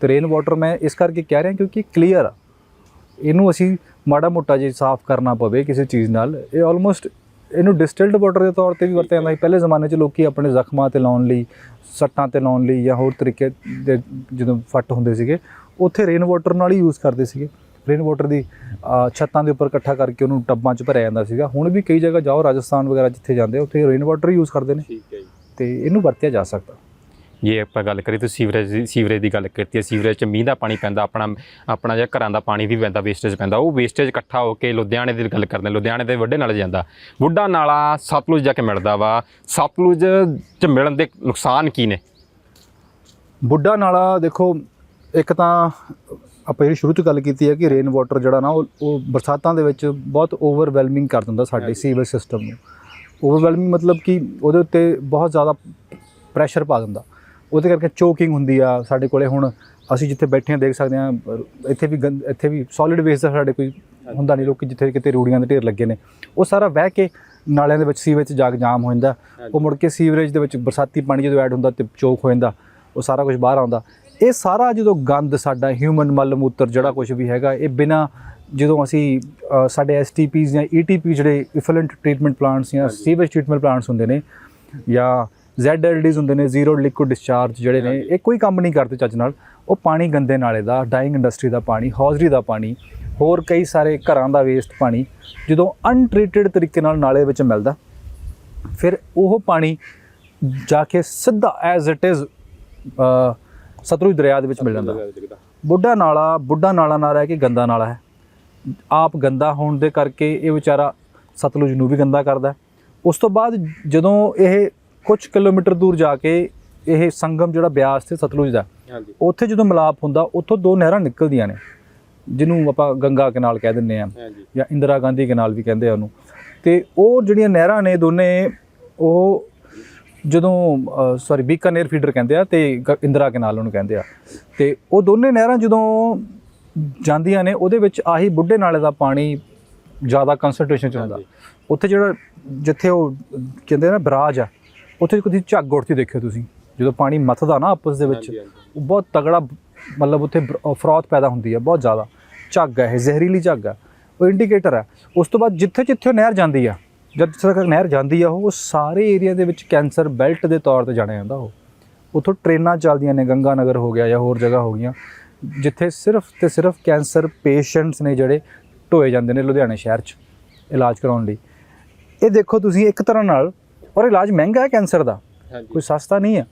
ਤੇ ਰੇਨ ਵਾਟਰ ਮੈਂ ਇਸ ਕਰਕੇ ਕਹਿ ਰਿਹਾ ਕਿਉਂਕਿ ਕਲੀਅਰ ਆ। ਇਹਨੂੰ ਅਸੀਂ ਮਾੜਾ ਮੋਟਾ ਜੇ ਸਾਫ਼ ਕਰਨਾ ਪਵੇ ਕਿਸੇ ਚੀਜ਼ ਨਾਲ ਇਹ ਆਲਮੋਸਟ ਇਹਨੂੰ ਡਿਸਟਿਲਡ ਵਾਟਰ ਦੇ ਤੌਰ ਤੇ ਵੀ ਵਰਤਿਆ ਜਾਂਦਾ ਸੀ। ਪਹਿਲੇ ਜ਼ਮਾਨੇ 'ਚ ਲੋਕੀ ਆਪਣੇ ਜ਼ਖਮਾਂ ਤੇ ਲਾਉਣ ਲਈ ਸੱਟਾਂ ਤੇ ਲਾਉਣ ਲਈ ਜਾਂ ਹੋਰ ਤਰੀਕੇ ਦੇ ਜਦੋਂ ਫੱਟ ਹੁੰਦੇ ਸੀਗੇ ਉੱਥੇ ਰੇਨ ਵਾਟਰ ਨਾਲ ਹੀ ਯੂਜ਼ ਕਰਦੇ ਸੀਗੇ। ਰੇਨ ਵਾਟਰ ਦੀ ਛੱਤਾਂ ਦੇ ਉੱਪਰ ਇਕੱਠਾ ਕਰਕੇ ਉਹਨੂੰ ਟੱਬਾਂ 'ਚ ਭਰਿਆ ਜਾਂਦਾ ਸੀਗਾ। ਹੁਣ ਵੀ ਕਈ ਜਗ੍ਹਾ ਜਾਓ ਰਾਜਸਥਾਨ ਵਗੈਰਾ ਜਿੱਥੇ ਜਾਂਦੇ ਉੱਥੇ ਰੇਨ ਵਾਟਰ ਯੂਜ਼ ਕਰਦੇ ਨੇ। ਠੀਕ ਹੈ ਜੀ। ਤੇ ਇਹਨੂੰ ਵਰਤਿਆ ਜਾ ਸਕਦਾ। ਜੇ ਆਪਾਂ ਗੱਲ ਕਰੀ ਤਾਂ ਸੀਵਰੇਜ ਦੀ ਸੀਵਰੇਜ ਦੀ ਗੱਲ ਕੀਤੀ ਹੈ ਸੀਵਰੇਜ ਚ ਮੀਂਹ ਦਾ ਪਾਣੀ ਪੈਂਦਾ ਆਪਣਾ ਆਪਣਾ ਜਿਹੜਾ ਘਰਾਂ ਦਾ ਪਾਣੀ ਵੀ ਪੈਂਦਾ ਵੇਸਟੇਜ ਪੈਂਦਾ ਉਹ ਵੇਸਟੇਜ ਇਕੱਠਾ ਹੋ ਕੇ ਲੁਧਿਆਣੇ ਦੀ ਗੱਲ ਕਰਦੇ ਲੁਧਿਆਣੇ ਦੇ ਵੱਡੇ ਨਾਲੇ ਜਾਂਦਾ। ਬੁੱਢਾ ਨਾਲਾ ਸਤਲੁਜ ਜਾ ਕੇ ਮਿਲਦਾ ਵਾ ਸਤਲੁਜ ਚ ਮਿਲਣ ਦੇ ਨੁਕਸਾਨ ਕੀ ਨੇ? ਬੁੱਢਾ ਨਾਲਾ ਦੇਖੋ ਇੱਕ ਤਾਂ ਆਪਾਂ ਜਿਹੜੀ ਸ਼ੁਰੂ ਤੋਂ ਗੱਲ ਕੀਤੀ ਹੈ ਕਿ ਰੇਨ ਵਾਟਰ ਜਿਹੜਾ ਨਾ ਉਹ ਉਹ ਬਰਸਾਤਾਂ ਦੇ ਵਿੱਚ ਬਹੁਤ ਓਵਰਵੈਲਮਿੰਗ ਕਰ ਦਿੰਦਾ ਸਾਡੇ ਸੀਵਰ ਸਿਸਟਮ ਨੂੰ। ਓਵਰਵੈਲਮਿੰਗ ਮਤਲਬ ਕਿ ਉਹਦੇ ਉੱਤੇ ਬਹੁਤ ਜ਼ਿਆਦਾ ਪ੍ਰੈਸ਼ਰ ਪਾ ਦਿੰਦਾ। ਉਹਦੇ ਕਰਕੇ ਚੋਕਿੰਗ ਹੁੰਦੀ ਆ ਸਾਡੇ ਕੋਲੇ ਹੁਣ ਅਸੀਂ ਜਿੱਥੇ ਬੈਠੇ ਹਾਂ ਦੇਖ ਸਕਦੇ ਅਹ ਇੱਥੇ ਵੀ ਗੰਦ ਇੱਥੇ ਵੀ ਸੋਲਿਡ ਵੇਸਟ ਦਾ ਸਾਡੇ ਕੋਈ ਹੁੰਦਾ ਨਹੀਂ ਲੋਕੀ ਜਿੱਥੇ ਕਿਤੇ ਰੂੜੀਆਂ ਦੇ ਢੇਰ ਲੱਗੇ ਨੇ। ਉਹ ਸਾਰਾ ਵਹਿ ਕੇ ਨਾਲਿਆਂ ਦੇ ਵਿੱਚ ਸੀਵਰੇਜ 'ਚ ਜਾ ਕੇ ਜਾਮ ਹੋ ਜਾਂਦਾ। ਉਹ ਮੁੜ ਕੇ ਸੀਵਰੇਜ ਦੇ ਵਿੱਚ ਬਰਸਾਤੀ ਪਾਣੀ ਜਦੋਂ ਐਡ ਹੁੰਦਾ ਤੇ ਚੋਕ ਹੋ ਜਾਂਦਾ ਉਹ ਸਾਰਾ ਕੁਝ ਬਾਹਰ ਆਉਂਦਾ। ਇਹ ਸਾਰਾ ਜਦੋਂ ਗੰਦ ਸਾਡਾ ਹਿਊਮਨ ਮਲ ਮੂਤਰ ਜਿਹੜਾ ਕੁਝ ਵੀ ਹੈਗਾ ਇਹ ਬਿਨਾ ਜਦੋਂ ਅਸੀਂ ਸਾਡੇ ਐਸਟੀਪੀਜ਼ ਜਾਂ ਈਟੀਪੀ ਜਿਹੜੇ ਇਫਲੈਂਟ ਟ੍ਰੀਟਮੈਂਟ ਪਲਾਂਟਸ ਜਾਂ ਸੀਵੇਜ ਟ੍ਰੀਟਮੈਂਟ ਪਲਾਂਟਸ ਹੁੰਦੇ ਨੇ ਜਾਂ ZLDs ਹੁੰਦੇ ਨੇ ਜ਼ੀਰੋ ਲਿਕੁਇਡ ਡਿਸਚਾਰਜ ਜਿਹੜੇ ਨੇ ਇਹ ਕੋਈ ਕੰਮ ਨਹੀਂ ਕਰਦੇ ਚੱਜ ਨਾਲ। ਉਹ ਪਾਣੀ ਗੰਦੇ ਨਾਲੇ ਦਾ ਡਾਈਂਗ ਇੰਡਸਟਰੀ ਦਾ ਪਾਣੀ ਹੌਜ਼ਰੀ ਦਾ ਪਾਣੀ ਹੋਰ ਕਈ ਸਾਰੇ ਘਰਾਂ ਦਾ ਵੇਸਟ ਪਾਣੀ ਜਦੋਂ ਅਨਟ੍ਰੀਟਡ ਤਰੀਕੇ ਨਾਲ ਨਾਲੇ ਵਿੱਚ ਮਿਲਦਾ ਫਿਰ ਉਹ ਪਾਣੀ ਜਾ ਕੇ ਸਿੱਧਾ ਐਜ਼ ਇਟ ਇਜ਼ ਸਤਲੁਜ ਦਰਿਆ ਦੇ ਵਿੱਚ ਮਿਲ ਜਾਂਦਾ। ਬੁੱਢਾ ਨਾਲਾ ਬੁੱਢਾ ਨਾਲਾ ਨਾ ਰਹਿ ਕੇ ਗੰਦਾ ਨਾਲਾ ਹੈ। ਆਪ ਗੰਦਾ ਹੋਣ ਦੇ ਕਰਕੇ ਇਹ ਵਿਚਾਰਾ ਸਤਲੁਜ ਨੂੰ ਵੀ ਗੰਦਾ ਕਰਦਾ। ਉਸ ਤੋਂ ਬਾਅਦ ਜਦੋਂ ਇਹ ਕੁਝ ਕਿਲੋਮੀਟਰ ਦੂਰ ਜਾ ਕੇ ਇਹ ਸੰਗਮ ਜਿਹੜਾ ਬਿਆਸ ਤੇ ਸਤਲੁਜ ਦਾ ਹਾਂਜੀ। ਉੱਥੇ ਜਦੋਂ ਮਿਲਾਪ ਹੁੰਦਾ ਉੱਥੋਂ ਦੋ ਨਹਿਰਾਂ ਨਿਕਲਦੀਆਂ ਨੇ ਜਿਹਨੂੰ ਆਪਾਂ ਗੰਗਾ ਕਨਾਲ ਕਹਿ ਦਿੰਦੇ ਆ ਜਾਂ ਇੰਦਰਾ ਗਾਂਧੀ ਕਨਾਲ ਵੀ ਕਹਿੰਦੇ ਆ ਉਹਨੂੰ। ਤੇ ਉਹ ਜਿਹੜੀਆਂ ਨਹਿਰਾਂ ਨੇ ਦੋਨੇ ਉਹ ਜਦੋਂ ਸੌਰੀ ਬੀਕਾਨੇਰ ਫੀਡਰ ਕਹਿੰਦੇ ਆ ਤੇ ਇੰਦਰਾ ਕਨਾਲ ਉਹਨੂੰ ਕਹਿੰਦੇ ਆ। ਤੇ ਉਹ ਦੋਨੇ ਨਹਿਰਾਂ ਜਦੋਂ ਜਾਂਦੀਆਂ ਨੇ ਉਹਦੇ ਵਿੱਚ ਆਹੀ ਬੁੱਢੇ ਨਾਲੇ ਦਾ ਪਾਣੀ ਜ਼ਿਆਦਾ ਕਨਸੈਂਟ੍ਰੇਸ਼ਨ ਚ ਹੁੰਦਾ। ਉੱਥੇ ਜਿਹੜਾ ਜਿੱਥੇ ਉਹ ਕਹਿੰਦੇ ਨਾ ਬਰਾਜ ਆ ਉੱਥੇ ਕਦੀ ਝੱਗ ਉੱਠਦੀ ਦੇਖਿਓ ਤੁਸੀਂ ਜਦੋਂ ਪਾਣੀ ਮੱਥਦਾ ਨਾ ਆਪਸ ਦੇ ਵਿੱਚ। ਉਹ ਬਹੁਤ ਤਗੜਾ ਮਤਲਬ ਉੱਥੇ ਫਰੋਥ ਪੈਦਾ ਹੁੰਦੀ ਹੈ ਬਹੁਤ ਜ਼ਿਆਦਾ। ਝੱਗ ਹੈ ਇਹ ਜ਼ਹਿਰੀਲੀ ਝੱਗ ਹੈ ਉਹ ਇੰਡੀਕੇਟਰ ਹੈ। ਉਸ ਤੋਂ ਬਾਅਦ ਜਿੱਥੇ ਜਿੱਥੇ ਉਹ ਨਹਿਰ ਜਾਂਦੀ ਆ ਜਦ ਤੱਕ ਨਹਿਰ ਜਾਂਦੀ ਆ ਉਹ ਸਾਰੇ ਏਰੀਆ ਦੇ ਵਿੱਚ ਕੈਂਸਰ ਬੈਲਟ ਦੇ ਤੌਰ ਤੇ ਜਾਣਿਆ ਜਾਂਦਾ ਉਹ। ਉੱਥੋਂ ਟ੍ਰੇਨਾਂ ਚੱਲਦੀਆਂ ਨੇ ਗੰਗਾ ਨਗਰ ਹੋ ਗਿਆ ਜਾਂ ਹੋਰ ਜਗ੍ਹਾ ਹੋ ਗਈਆਂ ਜਿੱਥੇ ਸਿਰਫ ਤੇ ਸਿਰਫ ਕੈਂਸਰ ਪੇਸ਼ੈਂਟਸ ਨੇ ਜਿਹੜੇ ਢੋਏ ਜਾਂਦੇ ਨੇ ਲੁਧਿਆਣੇ ਸ਼ਹਿਰ 'ਚ ਇਲਾਜ ਕਰਾਉਣ ਲਈ। ਇਹ ਦੇਖੋ ਤੁਸੀਂ ਇੱਕ ਤਰ੍ਹਾਂ ਨਾਲ ਔਰ ਇਲਾਜ ਮਹਿੰਗਾ ਹੈ ਕੈਂਸਰ ਦਾ। ਕੋਈ ਸਸਤਾ ਨਹੀਂ ਹੈ।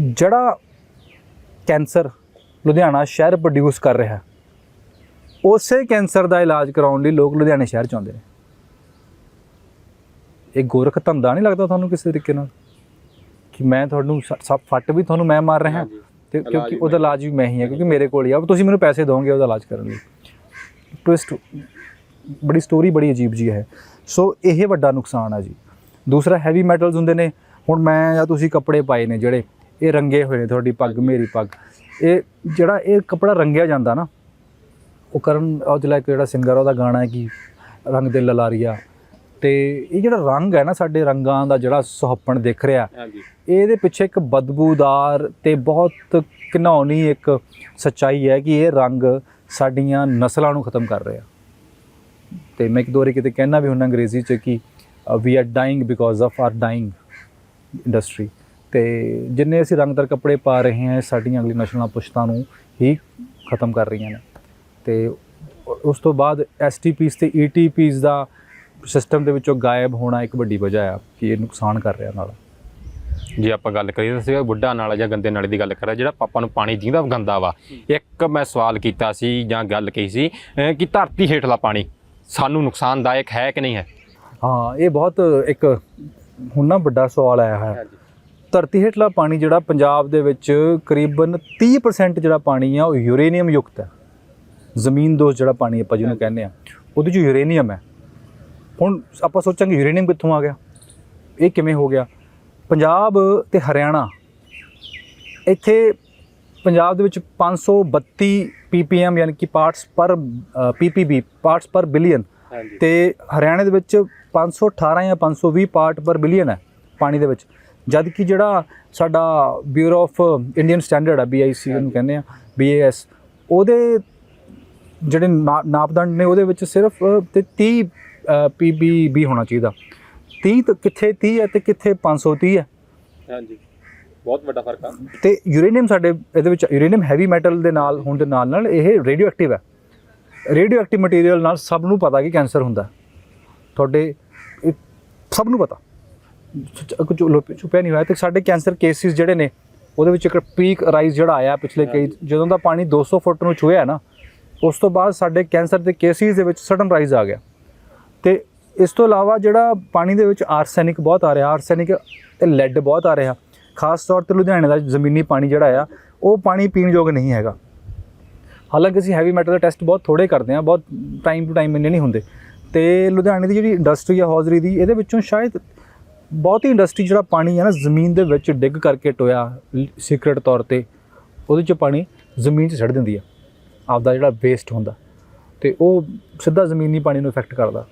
ਜਿਹੜਾ ਕੈਂਸਰ ਲੁਧਿਆਣਾ ਸ਼ਹਿਰ ਪ੍ਰੋਡਿਊਸ ਕਰ ਰਿਹਾ ਉਸੇ ਕੈਂਸਰ ਦਾ ਇਲਾਜ ਕਰਾਉਣ ਲਈ ਲੋਕ ਲੁਧਿਆਣੇ ਸ਼ਹਿਰ ਚ ਆਉਂਦੇ ਨੇ। ਇਹ ਗੋਰਖ ਧੰਦਾ ਨਹੀਂ ਲੱਗਦਾ ਤੁਹਾਨੂੰ ਕਿਸੇ ਤਰੀਕੇ ਨਾਲ? ਕਿ ਮੈਂ ਤੁਹਾਨੂੰ ਸਭ ਫੱਟ ਵੀ ਤੁਹਾਨੂੰ ਮੈਂ ਮਾਰ ਰਿਹਾ ਤੇ ਕਿਉਂਕਿ ਉਹਦਾ ਇਲਾਜ ਵੀ ਮੈਂ ਹੀ ਹਾਂ ਕਿਉਂਕਿ ਮੇਰੇ ਕੋਲ ਹੀ ਆ। ਤੁਸੀਂ ਮੈਨੂੰ ਪੈਸੇ ਦੋਗੇ ਉਹਦਾ ਇਲਾਜ ਕਰਨ ਲਈ। ਟਵਿਸਟ ਬੜੀ ਸਟੋਰੀ ਬੜੀ ਅਜੀਬ ਜੀ ਹੈ। ਸੋ ਇਹ ਵੱਡਾ ਨੁਕਸਾਨ ਆ ਜੀ। ਦੂਸਰਾ ਹੈਵੀ ਮੈਟਲਸ ਹੁੰਦੇ ਨੇ। ਹੁਣ ਮੈਂ ਜਾਂ ਤੁਸੀਂ ਕੱਪੜੇ ਪਾਏ ਨੇ ਜਿਹੜੇ ਇਹ ਰੰਗੇ ਹੋਏ ਨੇ ਤੁਹਾਡੀ ਪੱਗ ਮੇਰੀ ਪੱਗ। ਇਹ ਜਿਹੜਾ ਇਹ ਕੱਪੜਾ ਰੰਗਿਆ ਜਾਂਦਾ ਨਾ ਉਹ ਕਰਨ ਔਜਲਾ ਇੱਕ ਜਿਹੜਾ ਸਿੰਗਰ ਉਹਦਾ ਗਾਣਾ ਹੈ ਕਿ ਰੰਗ ਦੇ ਲਲਾਰੀਆ। ਤੇ ਇਹ ਜਿਹੜਾ ਰੰਗ ਹੈ ਨਾ ਸਾਡੇ ਰੰਗਾਂ ਦਾ ਜਿਹੜਾ ਸੁਹੱਪਣ ਦਿਖ ਰਿਹਾ ਹਾਂਜੀ। ਇਹਦੇ ਪਿੱਛੇ ਇੱਕ ਬਦਬੂਦਾਰ ਤੇ ਬਹੁਤ ਘਿਨੌਣੀ ਇੱਕ ਸੱਚਾਈ ਹੈ ਕਿ ਇਹ ਰੰਗ ਸਾਡੀਆਂ ਨਸਲਾਂ ਨੂੰ ਖਤਮ ਕਰ ਰਿਹਾ। ਤੇ ਮੈਂ ਇੱਕ ਦੋ ਵਾਰੀ ਕਿਤੇ ਕਹਿਣਾ ਵੀ ਹੁੰਦਾ ਅੰਗਰੇਜ਼ੀ ਚ ਕਿ we are dying because of are dying industry ਤੇ ਜਿੰਨੇ ਅਸੀਂ ਰੰਗਦਾਰ ਕੱਪੜੇ ਪਾ ਰਹੇ ਹਾਂ, ਸਾਡੀਆਂ ਅਗਲੀ ਨਸਲਾਂ ਪੁਸ਼ਤਾਂ ਨੂੰ ਹੀ ਖਤਮ ਕਰ ਰਹੀਆਂ ਨੇ। ਤੇ ਉਸ ਤੋਂ ਬਾਅਦ ਐਸਟੀਪੀਸ ਤੇ ਈਟੀਪੀਸ ਦਾ ਸਿਸਟਮ ਦੇ ਵਿੱਚੋਂ ਗਾਇਬ ਹੋਣਾ ਇੱਕ ਵੱਡੀ ਵਜ੍ਹਾ ਆ, ਕਿ ਇਹ ਨੁਕਸਾਨ ਕਰ ਰਿਹਾ ਨਾਲ। ਜੇ ਆਪਾਂ ਗੱਲ ਕਰੀਏ ਤਾਂ ਸੀਗਾ ਬੁੱਢਾ ਨਾਲਾ ਜਾਂ ਗੰਦੇ ਨਾਲੇ ਦੀ ਗੱਲ ਕਰਾਂ, ਜਿਹੜਾ ਪਾਪਾ ਨੂੰ ਪਾਣੀ ਜੀਂਦਾ ਗੰਦਾ ਵਾ। ਇੱਕ ਮੈਂ ਸਵਾਲ ਕੀਤਾ ਸੀ ਜਾਂ ਗੱਲ ਕਹੀ ਸੀ ਕਿ ਧਰਤੀ ਹੇਠਲਾ ਪਾਣੀ ਸਾਨੂੰ ਨੁਕਸਾਨਦਾਇਕ ਹੈ ਕਿ ਨਹੀਂ ਹੈ? ਹਾਂ ਇਹ ਬਹੁਤ ਇੱਕ ਹੁਣ ਨਾ ਵੱਡਾ ਸਵਾਲ ਆਇਆ ਹੈ। ਧਰਤੀ ਹੇਠਲਾ ਪਾਣੀ ਜਿਹੜਾ ਪੰਜਾਬ ਦੇ ਵਿੱਚ ਕਰੀਬਨ 30% ਜਿਹੜਾ ਪਾਣੀ ਆ ਉਹ ਯੂਰੇਨੀਅਮ ਯੁਕਤ ਹੈ। ਜ਼ਮੀਨ ਦੋਸ਼ ਜਿਹੜਾ ਪਾਣੀ ਆਪਾਂ ਜਿਹਨੂੰ ਕਹਿੰਦੇ ਆ ਉਹਦੇ 'ਚ ਯੂਰੇਨੀਅਮ ਹੈ। ਹੁਣ ਆਪਾਂ ਸੋਚਾਂਗੇ ਯੂਰੇਨੀਅਮ ਕਿੱਥੋਂ ਆ ਗਿਆ? ਇਹ ਕਿਵੇਂ ਹੋ ਗਿਆ? ਪੰਜਾਬ ਤੇ ਹਰਿਆਣਾ ਇੱਥੇ ਪੰਜਾਬ ਦੇ ਵਿੱਚ 532 ppm ਯਾਨੀ ਕਿ ਪਾਰਟਸ ਪਰ ppb ਪਾਰਟਸ ਪਰ ਬਿਲੀਅਨ ਤੇ ਹਰਿਆਣੇ ਦੇ ਵਿੱਚ 518 ਜਾਂ 520 ਪਾਰਟ ਪਰ ਬਿਲੀਅਨ ਹੈ ਪਾਣੀ ਦੇ ਵਿੱਚ। ਜਦ ਕਿ ਜਿਹੜਾ ਸਾਡਾ ਬਿਊਰੋ ਆਫ ਇੰਡੀਅਨ ਸਟੈਂਡਰਡ ਹੈ BIC ਨੂੰ ਕਹਿੰਦੇ ਆ BAS ਉਹਦੇ ਜਿਹੜੇ ਨਾਪਦੰਡ ਨੇ ਉਹਦੇ ਵਿੱਚ ਸਿਰਫ ਤੇ 30 PBB ਹੋਣਾ ਚਾਹੀਦਾ। 30 ਤਾਂ ਕਿੱਥੇ 30 ਹੈ ਤੇ ਕਿੱਥੇ 530 ਹੈ। ਹਾਂਜੀ। ਬਹੁਤ ਵੱਡਾ ਫ਼ਰਕ ਆ। ਤੇ ਯੂਰੇਨੀਅਮ ਸਾਡੇ ਇਹਦੇ ਵਿੱਚ ਯੂਰੇਨੀਅਮ ਹੈਵੀ ਮੈਟਲ ਦੇ ਨਾਲ ਹੋਣ ਦੇ ਨਾਲ ਨਾਲ ਇਹ ਰੇਡੀਓ ਐਕਟਿਵ ਹੈ। ਰੇਡੀਓ ਐਕਟਿਵ ਮਟੀਰੀਅਲ ਨਾਲ ਸਭ ਨੂੰ ਪਤਾ ਕਿ ਕੈਂਸਰ ਹੁੰਦਾ। ਤੁਹਾਡੇ ਇਹ ਸਭ ਨੂੰ ਪਤਾ। ਕੁਝ ਛੁਪਿਆ ਨਹੀਂ ਹੋਇਆ ਤੇ ਸਾਡੇ ਕੈਂਸਰ ਕੇਸਿਸ ਜਿਹੜੇ ਨੇ ਉਹਦੇ ਵਿੱਚ ਇੱਕ ਪੀਕ ਰਾਈਜ਼ ਜਿਹੜਾ ਆਇਆ ਪਿਛਲੇ ਕਈ ਜਦੋਂ ਦਾ ਪਾਣੀ 200 ਫੁੱਟ ਨੂੰ ਛੂਹਿਆ ਨਾ ਉਸ ਤੋਂ ਬਾਅਦ ਸਾਡੇ ਕੈਂਸਰ ਦੇ ਕੇਸਿਸ ਦੇ ਵਿੱਚ ਸਡਨ ਰਾਈਜ਼ ਆ ਗਿਆ। ਤੇ ਇਸ ਤੋਂ ਇਲਾਵਾ ਜਿਹੜਾ ਪਾਣੀ ਦੇ ਵਿੱਚ ਆਰਸੈਨਿਕ ਬਹੁਤ ਆ ਰਿਹਾ ਆਰਸੈਨਿਕ ਤੇ ਲੈਡ ਬਹੁਤ ਆ ਰਿਹਾ ਖਾਸ ਤੌਰ ਤੇ ਲੁਧਿਆਣੇ ਦਾ ਜ਼ਮੀਨੀ ਪਾਣੀ ਜਿਹੜਾ ਆ ਉਹ ਪਾਣੀ ਪੀਣ ਯੋਗ ਨਹੀਂ ਹੈਗਾ। ਹਾਲਾਂਕਿ ਅਸੀਂ ਹੈਵੀ ਮੈਟਲ ਦਾ ਟੈਸਟ ਬਹੁਤ ਥੋੜੇ ਕਰਦੇ ਹਾਂ ਬਹੁਤ ਟਾਈਮ ਟੂ ਟਾਈਮ ਇੰਨੇ ਨਹੀਂ ਹੁੰਦੇ। ਤੇ ਲੁਧਿਆਣੇ ਦੀ ਜਿਹੜੀ ਇੰਡਸਟਰੀ ਆ ਹੌਜ਼ਰੀ ਦੀ ਇਹਦੇ ਵਿੱਚੋਂ ਸ਼ਾਇਦ ਬਹੁਤੀ ਇੰਡਸਟਰੀ ਜਿਹੜਾ ਪਾਣੀ ਹੈ ਨਾ ਜ਼ਮੀਨ ਦੇ ਵਿੱਚ ਡਿੱਗ ਕਰਕੇ ਟੋਇਆ ਸੀਕ੍ਰੇਟ ਤੌਰ ਤੇ ਉਹਦੇ ਚ ਪਾਣੀ ਜ਼ਮੀਨ 'ਚ ਛੱਡ ਦਿੰਦੀ ਆ। ਆਪਦਾ ਜਿਹੜਾ ਵੇਸਟ ਹੁੰਦਾ। ਤੇ ਉਹ ਸਿੱਧਾ ਜ਼ਮੀਨੀ ਪਾਣੀ ਨੂੰ ਇਫੈਕਟ ਕਰਦਾ।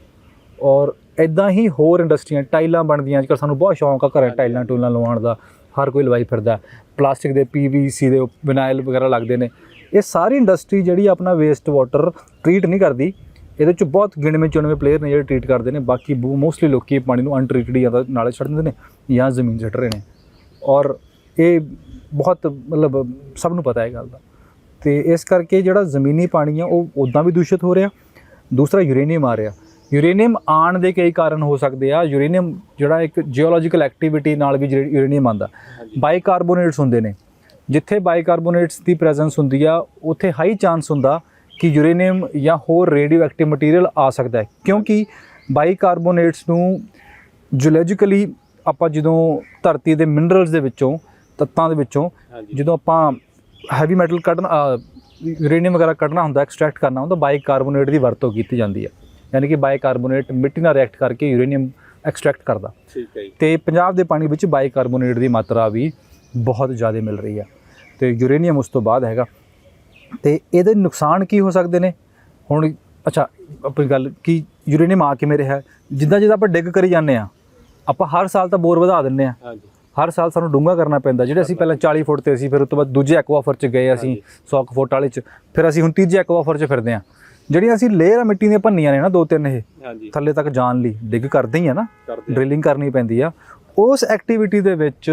ਔਰ ਇਦਾਂ ਹੀ ਹੋਰ ਇੰਡਸਟਰੀਆਂ ਟਾਈਲਾਂ ਬਣਦੀਆਂ ਅੱਜਕੱਲ ਸਾਨੂੰ ਬਹੁਤ ਸ਼ੌਂਕ ਆ ਘਰੇ ਟਾਈਲਾਂ ਟੂਲਾਂ ਲਵਾਉਣ ਦਾ ਹਰ ਕੋਈ ਲਵਾਈ ਫਿਰਦਾ। ਪਲਾਸਟਿਕ ਦੇ ਪੀਵੀਸੀ ਦੇ ਵਿਨਾਇਲ ਵਗੈਰਾ ਲੱਗਦੇ ਨੇ। ਇਹ ਸਾਰੀ ਇੰਡਸਟਰੀ ਜਿਹੜੀ ਆਪਣਾ ਵੇਸਟ ਵਾਟਰ ਟ੍ਰੀਟ ਨਹੀਂ ਕਰਦੀ ਇਹਦੇ ਚ ਬਹੁਤ ਗਿਣਵੇਂ ਚੁਣਵੇਂ ਪਲੇਅਰ ਨੇ ਜਿਹੜੇ ਟ੍ਰੀਟ ਕਰਦੇ ਨੇ ਬਾਕੀ ਮੋਸਟਲੀ ਲੋਕੀ ਪਾਣੀ ਨੂੰ ਅਨਟ੍ਰੀਟਡ ਜਾਂ ਤਾਂ ਨਾਲੇ ਛੱਡ ਦਿੰਦੇ ਨੇ ਜਾਂ ਜ਼ਮੀਨ ਛੱਡ ਰਹੇ ਨੇ। ਔਰ ਇਹ ਬਹੁਤ ਮਤਲਬ ਸਭ ਨੂੰ ਪਤਾ ਹੈ ਗੱਲ ਦਾ। ਤੇ ਇਸ ਕਰਕੇ ਜਿਹੜਾ ਜ਼ਮੀਨੀ ਪਾਣੀ ਆ ਉਹ ਉਦਾਂ ਵੀ ਦੂਸ਼ਿਤ ਹੋ ਰਿਹਾ ਦੂਸਰਾ ਯੂਰੇਨੀਅਮ ਆ ਰਿਹਾ। ਯੂਰੇਨੀਅਮ ਆਣ ਦੇ ਕਈ ਕਾਰਨ ਹੋ ਸਕਦੇ ਆ। ਯੂਰੇਨੀਅਮ ਜਿਹੜਾ ਇੱਕ ਜੀਓਲੋਜੀਕਲ ਐਕਟੀਵਿਟੀ ਨਾਲ ਵੀ ਜਿਹੜਾ ਯੂਰੇਨੀਅਮ ਆਂਦਾ ਬਾਈਕਾਰਬੋਨੇਟਸ ਹੁੰਦੇ ਨੇ। ਜਿੱਥੇ ਬਾਈਕਾਰਬੋਨੇਟਸ ਦੀ ਪ੍ਰੈਜ਼ੈਂਸ ਹੁੰਦੀ ਆ ਉੱਥੇ ਹਾਈ ਚਾਂਸ ਹੁੰਦਾ ਕਿ ਯੂਰੇਨੀਅਮ ਜਾਂ ਹੋਰ ਰੇਡੀਓ ਐਕਟਿਵ ਮਟੀਰੀਅਲ ਆ ਸਕਦਾ ਹੈ। ਕਿਉਂਕਿ ਬਾਈਕਾਰਬੋਨੇਟਸ ਨੂੰ ਜੀਓਲੋਜੀਕਲੀ ਆਪਾਂ ਜਦੋਂ ਧਰਤੀ ਦੇ ਮਿਨਰਲਸ ਦੇ ਵਿੱਚੋਂ ਤੱਤਾਂ ਦੇ ਵਿੱਚੋਂ ਜਦੋਂ ਆਪਾਂ ਹੈਵੀ ਮੈਟਲ ਕੱਢਣਾ ਯੂਰੇਨੀਅਮ ਵਗੈਰਾ ਕੱਢਣਾ ਹੁੰਦਾ ਐਕਸਟ੍ਰੈਕਟ ਕਰਨਾ ਹੁੰਦਾ ਬਾਈਕਾਰਬੋਨੇਟ ਦੀ ਵਰਤੋਂ ਕੀਤੀ ਜਾਂਦੀ ਹੈ। ਯਾਨੀ ਕਿ ਬਾਈਕਾਰਬੋਨੇਟ ਮਿੱਟੀ ਨਾਲ ਰਿਐਕਟ ਕਰਕੇ ਯੂਰੇਨੀਅਮ ਐਕਸਟ੍ਰੈਕਟ ਕਰਦਾ। ਠੀਕ ਹੈ ਤੇ ਪੰਜਾਬ ਦੇ ਪਾਣੀ ਵਿੱਚ ਬਾਈਕਾਰਬੋਨੇਟ ਦੀ ਮਾਤਰਾ ਵੀ ਬਹੁਤ ਜ਼ਿਆਦਾ ਮਿਲ ਰਹੀ ਹੈ। ਤੇ ਯੂਰੇਨੀਅਮ ਉਸ ਤੋਂ ਬਾਅਦ ਹੈਗਾ ਤੇ ਇਹਦੇ ਨੁਕਸਾਨ ਕੀ ਹੋ ਸਕਦੇ ਨੇ? ਹੁਣ ਅੱਛਾ ਆਪਣੀ ਗੱਲ ਕੀ ਯੂਰੇਨੀਅਮ ਆ ਕਿਵੇਂ ਰਿਹਾ? ਜਿੱਦਾਂ ਜਿੱਦਾਂ ਆਪਾਂ ਡਿੱਗ ਕਰੀ ਜਾਂਦੇ ਆ ਆਪਾਂ ਹਰ ਸਾਲ ਤਾਂ ਬੋਰ ਵਧਾ ਦਿੰਨੇ ਆ ਹਾਂਜੀ। ਹਰ ਸਾਲ ਸਾਨੂੰ ਡੂੰਘਾ ਕਰਨਾ ਪੈਂਦਾ। ਜਿਹੜੇ ਅਸੀਂ ਪਹਿਲਾਂ 40 ਫੁੱਟ ਤੇ ਸੀ ਫਿਰ ਉਸ ਤੋਂ ਬਾਅਦ ਦੂਜੇ ਐਕਵਾਫਰ ਚ ਗਏ ਅਸੀਂ 100 ਕੁ ਫੁੱਟ ਵਾਲੇ ਚ ਫਿਰ ਅਸੀਂ ਹੁਣ ਤੀਜੇ ਐਕਵਾਫਰ ਚ ਫਿਰਦੇ ਆ ਜਿਹੜੀਆਂ ਅਸੀਂ ਲੇਅਰਾਂ ਮਿੱਟੀ ਦੀਆਂ ਭੰਨੀਆਂ ਨੇ ਨਾ ਦੋ ਤਿੰਨ ਇਹ ਹਾਂਜੀ। ਥੱਲੇ ਤੱਕ ਜਾਣ ਲਈ ਡਿੱਗ ਕਰਦੇ ਹੀ ਆ ਨਾ ਡ੍ਰਿਲਿੰਗ ਕਰਨੀ ਪੈਂਦੀ ਆ। ਉਸ ਐਕਟੀਵਿਟੀ ਦੇ ਵਿੱਚ